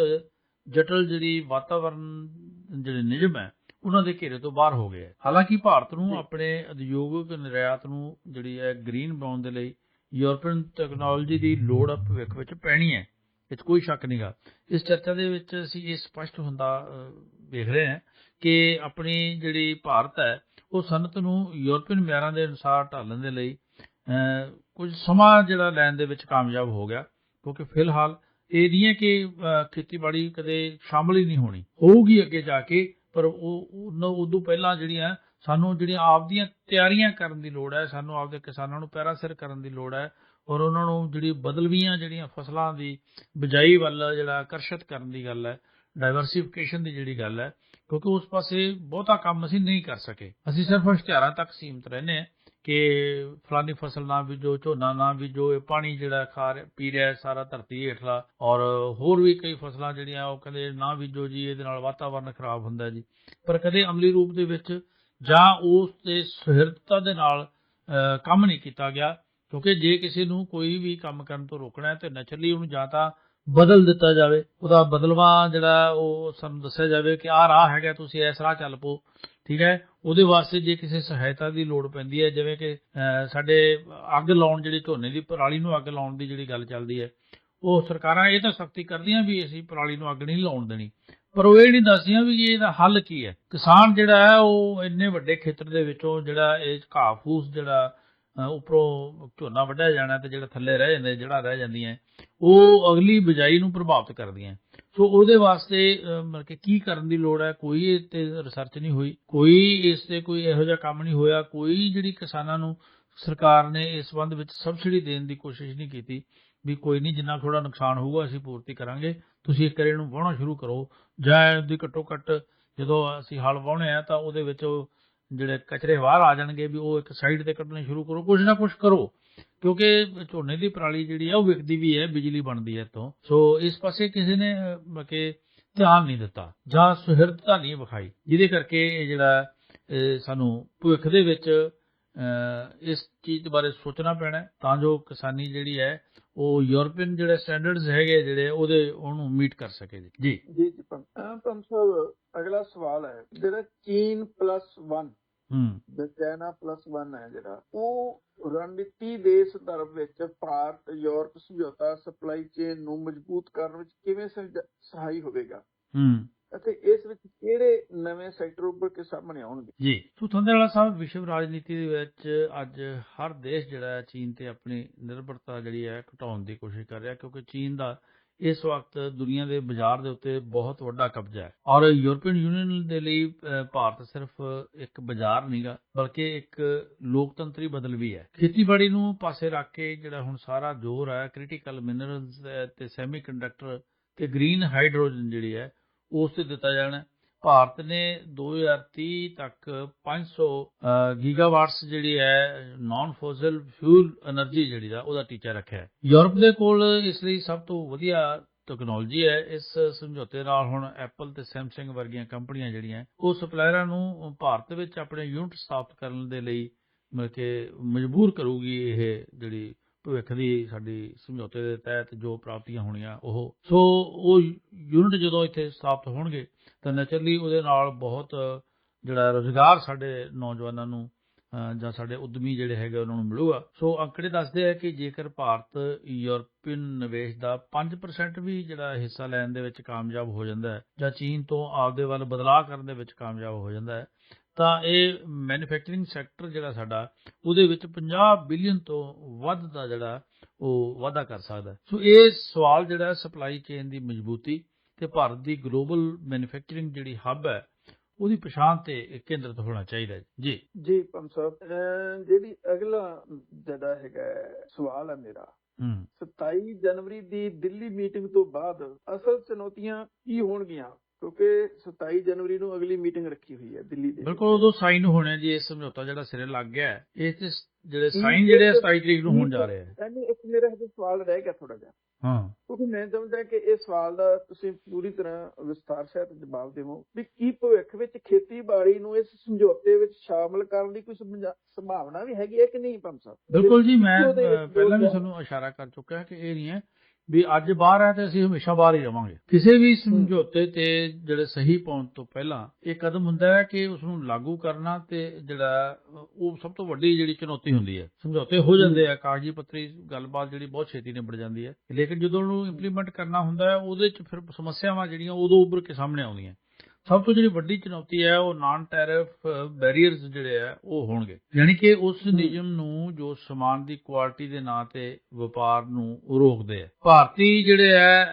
ਜਟਲ ਜਿਹੜੀ ਵਾਤਾਵਰਣ ਜਿਹੜੇ ਨਿਯਮ ਹੈ ਉਹਨਾਂ ਦੇ ਘੇਰੇ ਤੋਂ ਬਾਹਰ ਹੋ ਗਏ ਹੈ। ਹਾਲਾਂਕਿ ਭਾਰਤ ਨੂੰ। ਆਪਣੇ ਉਦਯੋਗਿਕ ਨਿਰਯਾਤ ਨੂੰ ਜਿਹੜੀ ਹੈ ਗ੍ਰੀਨ ਬਣਾਉਣ ਦੇ ਲਈ ਯੂਰਪੀਅਨ ਟੈਕਨੋਲੋਜੀ ਦੀ ਲੋੜ ਆ ਭਵਿੱਖ ਵਿੱਚ ਪੈਣੀ ਹੈ। 'ਚ ਕੋਈ ਸ਼ੱਕ ਨਹੀਂਗਾ ਇਸ ਚਰਚਾ ਦੇ ਵਿੱਚ ਅਸੀਂ ਇਹ ਸਪਸ਼ਟ ਹੁੰਦਾ ਵੇਖ ਰਹੇ ਹਾਂ ਕਿ ਆਪਣੀ ਜਿਹੜੀ ਭਾਰਤ ਹੈ ਉਹ ਸਨਅਤ ਨੂੰ ਯੂਰਪੀਅਨ ਮਿਆਰਾਂ ਦੇ ਅਨੁਸਾਰ ਢਾਲਣ ਦੇ ਲਈ ਕੁਝ ਸਮਾਂ ਜਿਹੜਾ ਲੈਣ ਦੇ ਵਿੱਚ ਕਾਮਯਾਬ ਹੋ ਗਿਆ ਕਿਉਂਕਿ ਫਿਲਹਾਲ ਇਹ ਨਹੀਂ ਹੈ ਕਿ ਖੇਤੀਬਾੜੀ ਕਦੇ ਸ਼ਾਮਲ ਹੀ ਨਹੀਂ ਹੋਣੀ। ਹੋਊਗੀ ਅੱਗੇ ਜਾ ਕੇ, ਪਰ ਉਹ ਉਦੋਂ ਪਹਿਲਾਂ ਜਿਹੜੀਆਂ, ਸਾਨੂੰ ਜਿਹੜੀਆਂ ਆਪਦੀਆਂ ਤਿਆਰੀਆਂ ਕਰਨ ਦੀ ਲੋੜ ਹੈ, ਸਾਨੂੰ ਆਪਦੇ ਕਿਸਾਨਾਂ ਨੂੰ ਪੈਰਾ ਸਿਰ ਕਰਨ ਦੀ ਲੋੜ ਹੈ, ਔਰ ਉਹਨਾਂ ਨੂੰ ਜਿਹੜੀ ਬਦਲਵੀਆਂ ਜਿਹੜੀਆਂ ਫਸਲਾਂ ਦੀ ਬਿਜਾਈ ਵੱਲ ਜਿਹੜਾ ਆਕਰਸ਼ਿਤ ਕਰਨ ਦੀ ਗੱਲ ਹੈ ਡਾਈਵਰਸਿਫਿਕੇਸ਼ਨ ਦੀ ਜਿਹੜੀ ਗੱਲ ਹੈ, ਕਿਉਂਕਿ ਉਸ ਪਾਸੇ ਬਹੁਤਾ ਕੰਮ ਅਸੀਂ ਨਹੀਂ ਕਰ ਸਕੇ। ਅਸੀਂ ਸਿਰਫ ਇਸ਼ਤਿਹਾਰਾਂ ਤੱਕ ਸੀਮਿਤ ਰਹਿੰਦੇ ਹਾਂ। ਕਿ ਫਲਾਨੀ ਫਸਲ ਨਾ ਬੀਜੋ ਝੋਨਾ ਨਾ ਬੀਜੋ ਇਹ ਪਾਣੀ ਜਿਹੜਾ ਖਾ ਰਿਹਾ- ਪੀ ਰਿਹਾ ਸਾਰਾ ਧਰਤੀ ਹੇਠਲਾ ਔਰ ਹੋਰ ਵੀ ਕਈ ਫਸਲਾਂ ਜਿਹੜੀਆਂ ਉਹ ਕਹਿੰਦੇ ਨਾ ਬੀਜੋ ਜੀ ਇਹਦੇ ਨਾਲ ਵਾਤਾਵਰਨ ਖਰਾਬ ਹੁੰਦਾ ਜੀ। ਪਰ ਕਦੇ ਅਮਲੀ ਰੂਪ ਦੇ ਵਿੱਚ ਜਾਂ ਉਸ ਤੇ ਸੁਹਿਰਦਤਾ ਦੇ ਨਾਲ ਅਹ, ਕੰਮ ਨਹੀਂ ਕੀਤਾ ਗਿਆ ਕਿਉਂਕਿ ਜੇ ਕਿਸੇ ਨੂੰ ਕੋਈ ਵੀ ਕੰਮ ਕਰਨ ਤੋਂ ਰੋਕਣਾ ਹੈ ਤੇ ਨੈਚੁਰਲੀ ਉਹਨੂੰ ਜਾਂ ਤਾਂ ਬਦਲ ਦਿੱਤਾ ਜਾਵੇ ਉਹਦਾ ਬਦਲਵਾ ਜਿਹੜਾ ਉਹ ਸਾਨੂੰ ਦੱਸਿਆ ਜਾਵੇ ਕਿ ਆਹ ਰਾਹ ਹੈਗਾ ਤੁਸੀਂ ਇਸ ਰਾਹ ਚੱਲ ਪਓ। ਠੀਕ ਹੈ? ਉਹਦੇ ਵਾਸਤੇ ਜੇ ਕਿਸੇ ਸਹਾਇਤਾ ਦੀ ਲੋੜ ਪੈਂਦੀ ਹੈ ਜਿਵੇਂ ਕਿ ਸਾਡੇ ਅੱਗ ਲਾਉਣ ਜਿਹੜੀ ਝੋਨੇ ਦੀ ਪਰਾਲੀ ਨੂੰ ਅੱਗ ਲਾਉਣ ਦੀ ਜਿਹੜੀ ਗੱਲ ਚੱਲਦੀ ਹੈ ਉਹ ਸਰਕਾਰਾਂ ਇਹ ਤਾਂ ਸਖਤੀ ਕਰਦੀਆਂ ਵੀ ਅਸੀਂ ਪਰਾਲੀ ਨੂੰ ਅੱਗ ਨਹੀਂ ਲਾਉਣ ਦੇਣੀ। ਪਰ ਉਹ ਇਹ ਨਹੀਂ ਦੱਸਦੀਆਂ ਵੀ ਇਹਦਾ ਹੱਲ ਕੀ ਹੈ? ਕਿਸਾਨ ਜਿਹੜਾ ਹੈ ਉਹ ਇੰਨੇ ਵੱਡੇ ਖੇਤਰ ਦੇ ਵਿੱਚੋਂ ਜਿਹੜਾ ਇਹ ਘਾਹ ਫੂਸ ਜਿਹੜਾ ਅਹ, ਉੱਪਰੋਂ ਝੋਨਾ ਵੱਢਿਆ ਜਾਣਾ ਤੇ ਜਿਹੜਾ ਥੱਲੇ ਰਹਿ ਜਾਂਦੇ ਜਿਹੜਾ ਰਹਿ ਜਾਂਦੀਆਂ ਉਹ ਅਗਲੀ ਬਿਜਾਈ ਨੂੰ ਪ੍ਰਭਾਵਿਤ ਕਰਦੀਆਂ। ਸੋ ਉਹਦੇ ਵਾਸਤੇ ਮਤਲਬ ਕਿ ਕੀ ਕਰਨ ਦੀ ਲੋੜ ਹੈ? ਕੋਈ ਇਹ ਤੇ ਰਿਸਰਚ ਨਹੀਂ ਹੋਈ, ਕੋਈ ਇਸ ਤੇ ਕੋਈ ਇਹੋ ਜਿਹਾ ਕੰਮ ਨਹੀਂ ਹੋਇਆ, ਕੋਈ ਜਿਹੜੀ ਕਿਸਾਨਾਂ ਨੂੰ ਸਰਕਾਰ ਨੇ ਇਸ ਸੰਬੰਧ ਵਿੱਚ ਸਬਸਿਡੀ ਦੇਣ ਦੀ ਕੋਸ਼ਿਸ਼ ਨਹੀਂ ਕੀਤੀ ਵੀ ਕੋਈ ਨਹੀਂ, ਜਿੰਨਾ ਥੋੜਾ ਨੁਕਸਾਨ ਹੋਊਗਾ, ਅਸੀਂ ਪੂਰਤੀ ਕਰਾਂਗੇ। ਤੁਸੀਂ ਇੱਕ ਵਾਰੀ ਇਹਨੂੰ ਵਾਹੁਣਾ ਸ਼ੁਰੂ ਕਰੋ। ਜਾਂ ਇਹਦੀ ਘੱਟੋ ਘੱਟ ਜਦੋਂ ਅਸੀਂ ਹਲ ਵਾਹੁਣੇ ਆ, ਤਾਂ ਉਹਦੇ ਵਿੱਚ ਉਹ ਜਿਹੜੇ ਕਚਰੇ ਬਾਹਰ ਆ ਜਾਣਗੇ ਵੀ ਉਹ ਇੱਕ ਸਾਈਡ ਤੇ ਕੱਢਣੇ ਸ਼ੁਰੂ ਕਰੋ। ਕੁਝ ਨਾ ਕੁਝ ਕਰੋ। ਕਿਉਂਕਿ ਝੋਨੇ ਦੀ ਪਰਾਲੀ ਜਿਹੜੀ ਹੈ ਉਹ ਵਿਕਦੀ ਵੀ ਹੈ, ਬਿਜਲੀ ਬਣਦੀ ਹੈ ਤੋਂ ਸੋ ਇਸ ਪਾਸੇ ਕਿਸੇ ਨੇ ਕਿ ਧਿਆਨ ਨਹੀਂ ਦਿੱਤਾ, ਜਾਂ ਸੁਹਿਰਦਤਾ ਨਹੀਂ ਵਿਖਾਈ, ਜਿਹਦੇ ਕਰਕੇ ਇਹ ਜਿਹੜਾ ਸਾਨੂੰ ਭਵਿੱਖ ਦੇ ਵਿੱਚ ਇਸ ਚੀਜ਼ ਬਾਰੇ ਸੋਚਣਾ ਪੈਣਾ ਤਾਂ ਜੋ ਕਿਸਾਨੀ ਜਿਹੜੀ ਹੈ, ਉਹ ਯੂਰਪੀਅਨ ਜਿਹੜੇ ਸਟੈਂਡਰਡਸ ਹੈਗੇ ਜਿਹੜੇ, ਉਹਦੇ, ਉਹਨੂੰ ਮੀਟ ਕਰ ਸਕੇ। ਜੀ। ਜੀ ਜੀ ਪੰਮ ਸਾਹਿਬ, ਅਗਲਾ ਸਵਾਲ ਹੈ, ਜਿਹੜਾ ਚੀਨ ਪਲੱਸ 1 ਚਾਈਨਾ ਪਲੱਸ 1 ਹੈ ਜਿਹੜਾ। ਉਹ ਰਣਨੀਤੀ ਦੇ ਸੰਦਰਭ ਵਿੱਚ ਭਾਰਤ ਯੂਰਪ ਸਮਝੌਤਾ ਸਪਲਾਈ ਚੇਨ ਨੂੰ ਮਜ਼ਬੂਤ ਕਰਨ ਵਿੱਚ ਕਿਵੇਂ ਸਹਾਈ ਹੋਵੇਗਾ? ਹੂੰ। ਅਤੇ ਇਸ ਵਿੱਚ ਕਿਹੜੇ ਨਵੇਂ ਸੈਕਟਰ ਉੱਪਰ ਕੇ ਸਾਹਮਣੇ ਆਉਣਗੇ ਜੀ। ਸੋ ਵਾਲਾ ਸਾਹਿਬ ਵਿਸ਼ਵ ਰਾਜਨੀਤੀ ਦੇ ਵਿੱਚ ਅੱਜ ਹਰ ਦੇਸ਼ ਜਿਹੜਾ ਹੈ ਚੀਨ ਤੇ ਆਪਣੀ ਨਿਰਭਰਤਾ ਜਿਹੜੀ ਹੈ ਘਟਾਉਣ ਦੀ ਕੋਸ਼ਿਸ਼ ਕਰ ਰਿਹਾ ਕਿਉਂਕਿ ਚੀਨ ਦਾ ਇਸ ਵਕਤ ਦੁਨੀਆ ਦੇ ਬਾਜ਼ਾਰ ਦੇ ਉੱਤੇ ਬਹੁਤ ਵੱਡਾ ਕਬਜ਼ਾ ਹੈ। ਔਰ ਯੂਰਪੀਅਨ ਯੂਨੀਅਨ ਦੇ ਲਈ ਭਾਰਤ ਸਿਰਫ ਇੱਕ ਬਾਜ਼ਾਰ ਨਹੀਂਗਾ ਬਲਕਿ ਇੱਕ ਲੋਕਤੰਤਰੀ ਬਦਲ ਵੀ ਹੈ। ਖੇਤੀਬਾੜੀ ਨੂੰ ਪਾਸੇ ਰੱਖ ਕੇ ਜਿਹੜਾ ਹੁਣ ਸਾਰਾ ਜ਼ੋਰ ਹੈ ਕ੍ਰਿਟੀਕਲ ਮਿਨਰਲਸ ਤੇ ਸੈਮੀਕੰਡਕਟਰ ਤੇ ਗ੍ਰੀਨ ਹਾਈਡਰੋਜਨ ਜਿਹੜੀ ਹੈ, ਉਸ ਤੇ ਦਿੱਤਾ ਜਾਣਾ ਭਾਰਤ ਨੇ 2030 ਤੱਕ 500 ਗੀਗਾਵਾਟਸ ਜਿਹੜੀ ਹੈ ਨਾਨ ਫੋਸਲ ਫਿਊਲ એનર્ਜੀ ਜਿਹੜੀ ਦਾ, ਉਹਦਾ ਟੀਚਾ ਰੱਖਿਆ ਹੈ। ਯੂਰਪ ਦੇ ਕੋਲ ਇਸ ਲਈ ਸਭ ਤੋਂ ਵਧੀਆ ਟੈਕਨੋਲੋਜੀ ਹੈ। ਇਸ ਸਮਝੌਤੇ ਨਾਲ ਹੁਣ ਐਪਲ ਤੇ ਸੈਮਸੰਗ ਵਰਗੀਆਂ ਕੰਪਨੀਆਂ ਜਿਹੜੀਆਂ ਉਹ ਸਪਲਾਇਰਾਂ ਨੂੰ ਭਾਰਤ ਵਿੱਚ ਆਪਣੇ ਯੂਨਿਟ ਸਥਾਪਿਤ ਕਰਨ ਦੇ ਲਈ ਮਤਲਬ ਕਿ ਮਜਬੂਰ ਕਰੂਗੀ ਇਹ ਜਿਹੜੀ ਭਵਿੱਖ ਦੀ ਸਾਡੀ ਸਮਝੌਤੇ ਦੇ ਤਹਿਤ ਜੋ ਪ੍ਰਾਪਤੀਆਂ ਹੋਣੀਆਂ ਉਹ, ਸੋ ਉਹ ਯੂਨਿਟ ਜਦੋਂ ਇੱਥੇ ਸਥਾਪਿਤ ਹੋਣਗੇ, ਤਾਂ ਨੈਚੁਰਲੀ ਉਹਦੇ ਨਾਲ ਬਹੁਤ, ਜਿਹੜਾ ਰੋਜ਼ਗਾਰ ਸਾਡੇ ਨੌਜਵਾਨਾਂ ਨੂੰ ਜਾਂ ਸਾਡੇ ਉਦਮੀ ਜਿਹੜੇ ਹੈਗੇ ਉਹਨਾਂ ਨੂੰ ਮਿਲੂਗਾ। ਸੋ ਅੰਕੜੇ ਦੱਸਦੇ ਆ ਕਿ ਜੇਕਰ ਭਾਰਤ ਯੂਰਪੀਅਨ ਨਿਵੇਸ਼ ਦਾ 5% ਵੀ ਜਿਹੜਾ ਹਿੱਸਾ ਲੈਣ ਦੇ ਵਿੱਚ ਕਾਮਯਾਬ ਹੋ ਜਾਂਦਾ ਹੈ, ਜਾਂ ਚੀਨ ਤੋਂ ਆਪਦੇ ਵੱਲ ਬਦਲਾਅ ਕਰਨ ਦੇ ਵਿੱਚ ਕਾਮਯਾਬ ਹੋ ਜਾਂਦਾ ਹੈ ਤਾਂ ਇਹ ਮੈਨੂਫੈਕਚਰਿੰਗ ਸੈਕਟਰ ਜਿਹੜਾ ਸਾਡਾ ਉਹਦੇ ਵਿੱਚ 50 ਬਿਲੀਅਨ ਤੋਂ ਵੱਧ ਦਾ ਜਿਹੜਾ ਉਹ ਵਾਧਾ ਕਰ ਸਕਦਾ। ਸੋ ਇਹ ਸਵਾਲ ਜਿਹੜਾ ਸਪਲਾਈ ਚੇਨ ਦੀ ਮਜ਼ਬੂਤੀ ਤੇ ਭਾਰਤ ਦੀ ਗਲੋਬਲ ਮੈਨੂਫੈਕਚਰਿੰਗ ਜਿਹੜੀ ਹੱਬ ਹੈ ਉਹਦੀ ਪਛਾਣ ਤੇ ਕੇਂਦਰਿਤ ਹੋਣਾ ਚਾਹੀਦਾ ਜੀ। ਜੀ ਪੰਮ ਸਾਹਿਬ ਜਿਹੜੀ ਅਗਲਾ ਜਿਹੜਾ ਹੈਗਾ ਸਵਾਲ ਹੈ ਮੇਰਾ ਹੂੰ। 27 ਜਨਵਰੀ ਦੀ ਦਿੱਲੀ ਮੀਟਿੰਗ ਤੋਂ ਬਾਅਦ ਅਸਲ ਚੁਣੌਤੀਆਂ ਕੀ ਹੋਣਗੀਆਂ? ਕਿਉਂਕਿ 27 ਜਨਵਰੀ ਨੂੰ ਅਗਲੀ ਮੀਟਿੰਗ ਰੱਖੀ ਹੋਈ ਹੈ ਦਿੱਲੀ ਦੇ। ਬਿਲਕੁਲ ਉਦੋਂ ਸਾਈਨ ਹੋਣੇ ਜੀ ਇਹ ਸਮਝੌਤਾ ਜਿਹੜਾ ਸਿਰੇ ਲੱਗ ਗਿਆ ਹੈ ਇਹ ਤੇ ਜਿਹੜੇ ਸਾਈਨ ਜਿਹੜੇ ਆ ਇੱਕ- 27 ਤਰੀਕ ਨੂੰ ਹੋਣ ਜਾ ਰਹੇ ਆ। ਨਹੀਂ ਇੱਕ ਮੇਰਾ ਹਜੇ ਸਵਾਲ ਰਹਿ ਗਿਆ ਥੋੜਾ ਜਿਹਾ। ਹਾਂ। ਕਿਉਂਕਿ ਮੈਂ ਸਮਝਦਾ ਕਿ ਇਹ ਸਵਾਲ ਦਾ ਤੁਸੀਂ ਪੂਰੀ ਤਰ੍ਹਾਂ ਵਿਸਤਾਰ ਸਹਿਤ ਜਵਾਬ ਦੇਵੋ ਵੀ ਕੀ ਭਵਿੱਖ ਵਿੱਚ ਖੇਤੀਬਾੜੀ ਨੂੰ ਇਸ ਸਮਝੌਤੇ ਵਿੱਚ ਸ਼ਾਮਲ ਕਰਨ ਦੀ ਕੋਈ ਸੰਭਾਵਨਾ ਵੀ ਹੈਗੀ ਹੈ ਕਿ ਨਹੀਂ ਪੰਮ ਸਾਹਿਬ ਬਿਲਕੁਲ ਜੀ ਮੈਂ ਪਹਿਲਾਂ ਵੀ ਤੁਹਾਨੂੰ ਇਸ਼ਾਰਾ ਕਰ ਚੁੱਕਿਆ ਕਿ ਇਹ ਨਹੀਂ ਹੈ ਵੀ ਅੱਜ ਬਾਹਰ ਹੈ ਤੇ ਅਸੀਂ ਹਮੇਸ਼ਾ ਬਾਹਰ ਹੀ ਰਵਾਂਗੇ। ਕਿਸੇ ਵੀ ਸਮਝੌਤੇ ਤੇ ਜਿਹੜੇ ਸਹੀ ਪਹੁੰਚ ਤੋਂ ਪਹਿਲਾਂ ਇਹ ਕਦਮ ਹੁੰਦਾ ਹੈ ਕਿ ਉਸ ਨੂੰ ਲਾਗੂ ਕਰਨਾ ਤੇ ਜਿਹੜਾ ਉਹ ਸਭ ਤੋਂ ਵੱਡੀ ਜਿਹੜੀ ਚੁਣੌਤੀ ਹੁੰਦੀ ਹੈ। ਸਮਝੌਤੇ ਹੋ ਜਾਂਦੇ ਆ ਕਾਗਜ਼ੀ ਪੱਤਰੀ ਗੱਲਬਾਤ ਜਿਹੜੀ ਬਹੁਤ ਛੇਤੀ ਨਿਬੜ ਜਾਂਦੀ ਹੈ। ਲੇਕਿਨ ਜਦੋਂ ਉਹਨੂੰ ਇੰਪਲੀਮੈਂਟ ਕਰਨਾ ਹੁੰਦਾ ਹੈ ਉਹਦੇ ਚ ਫਿਰ ਸਮੱਸਿਆਵਾਂ ਜਿਹੜੀਆਂ ਉਦੋਂ ਉੱਭਰ ਕੇ ਸਾਹਮਣੇ ਆਉਂਦੀਆਂ। ਸਭ ਤੋਂ ਜਿਹੜੀ ਵੱਡੀ ਚੁਣੌਤੀ ਹੈ ਉਹ ਨਾਨ ਟੈਰਿਫ ਬੈਰੀਅਰਸ ਜਿਹੜੇ ਆ ਉਹ ਹੋਣਗੇ ਯਾਨੀ ਕਿ ਉਸ। ਨਿਯਮ ਨੂੰ ਜੋ ਸਮਾਨ ਦੀ ਕੁਆਲਿਟੀ ਦੇ ਨਾਂ ਤੇ ਵਪਾਰ ਨੂੰ ਰੋਕਦੇ ਆ ਭਾਰਤੀ ਜਿਹੜੇ ਹੈ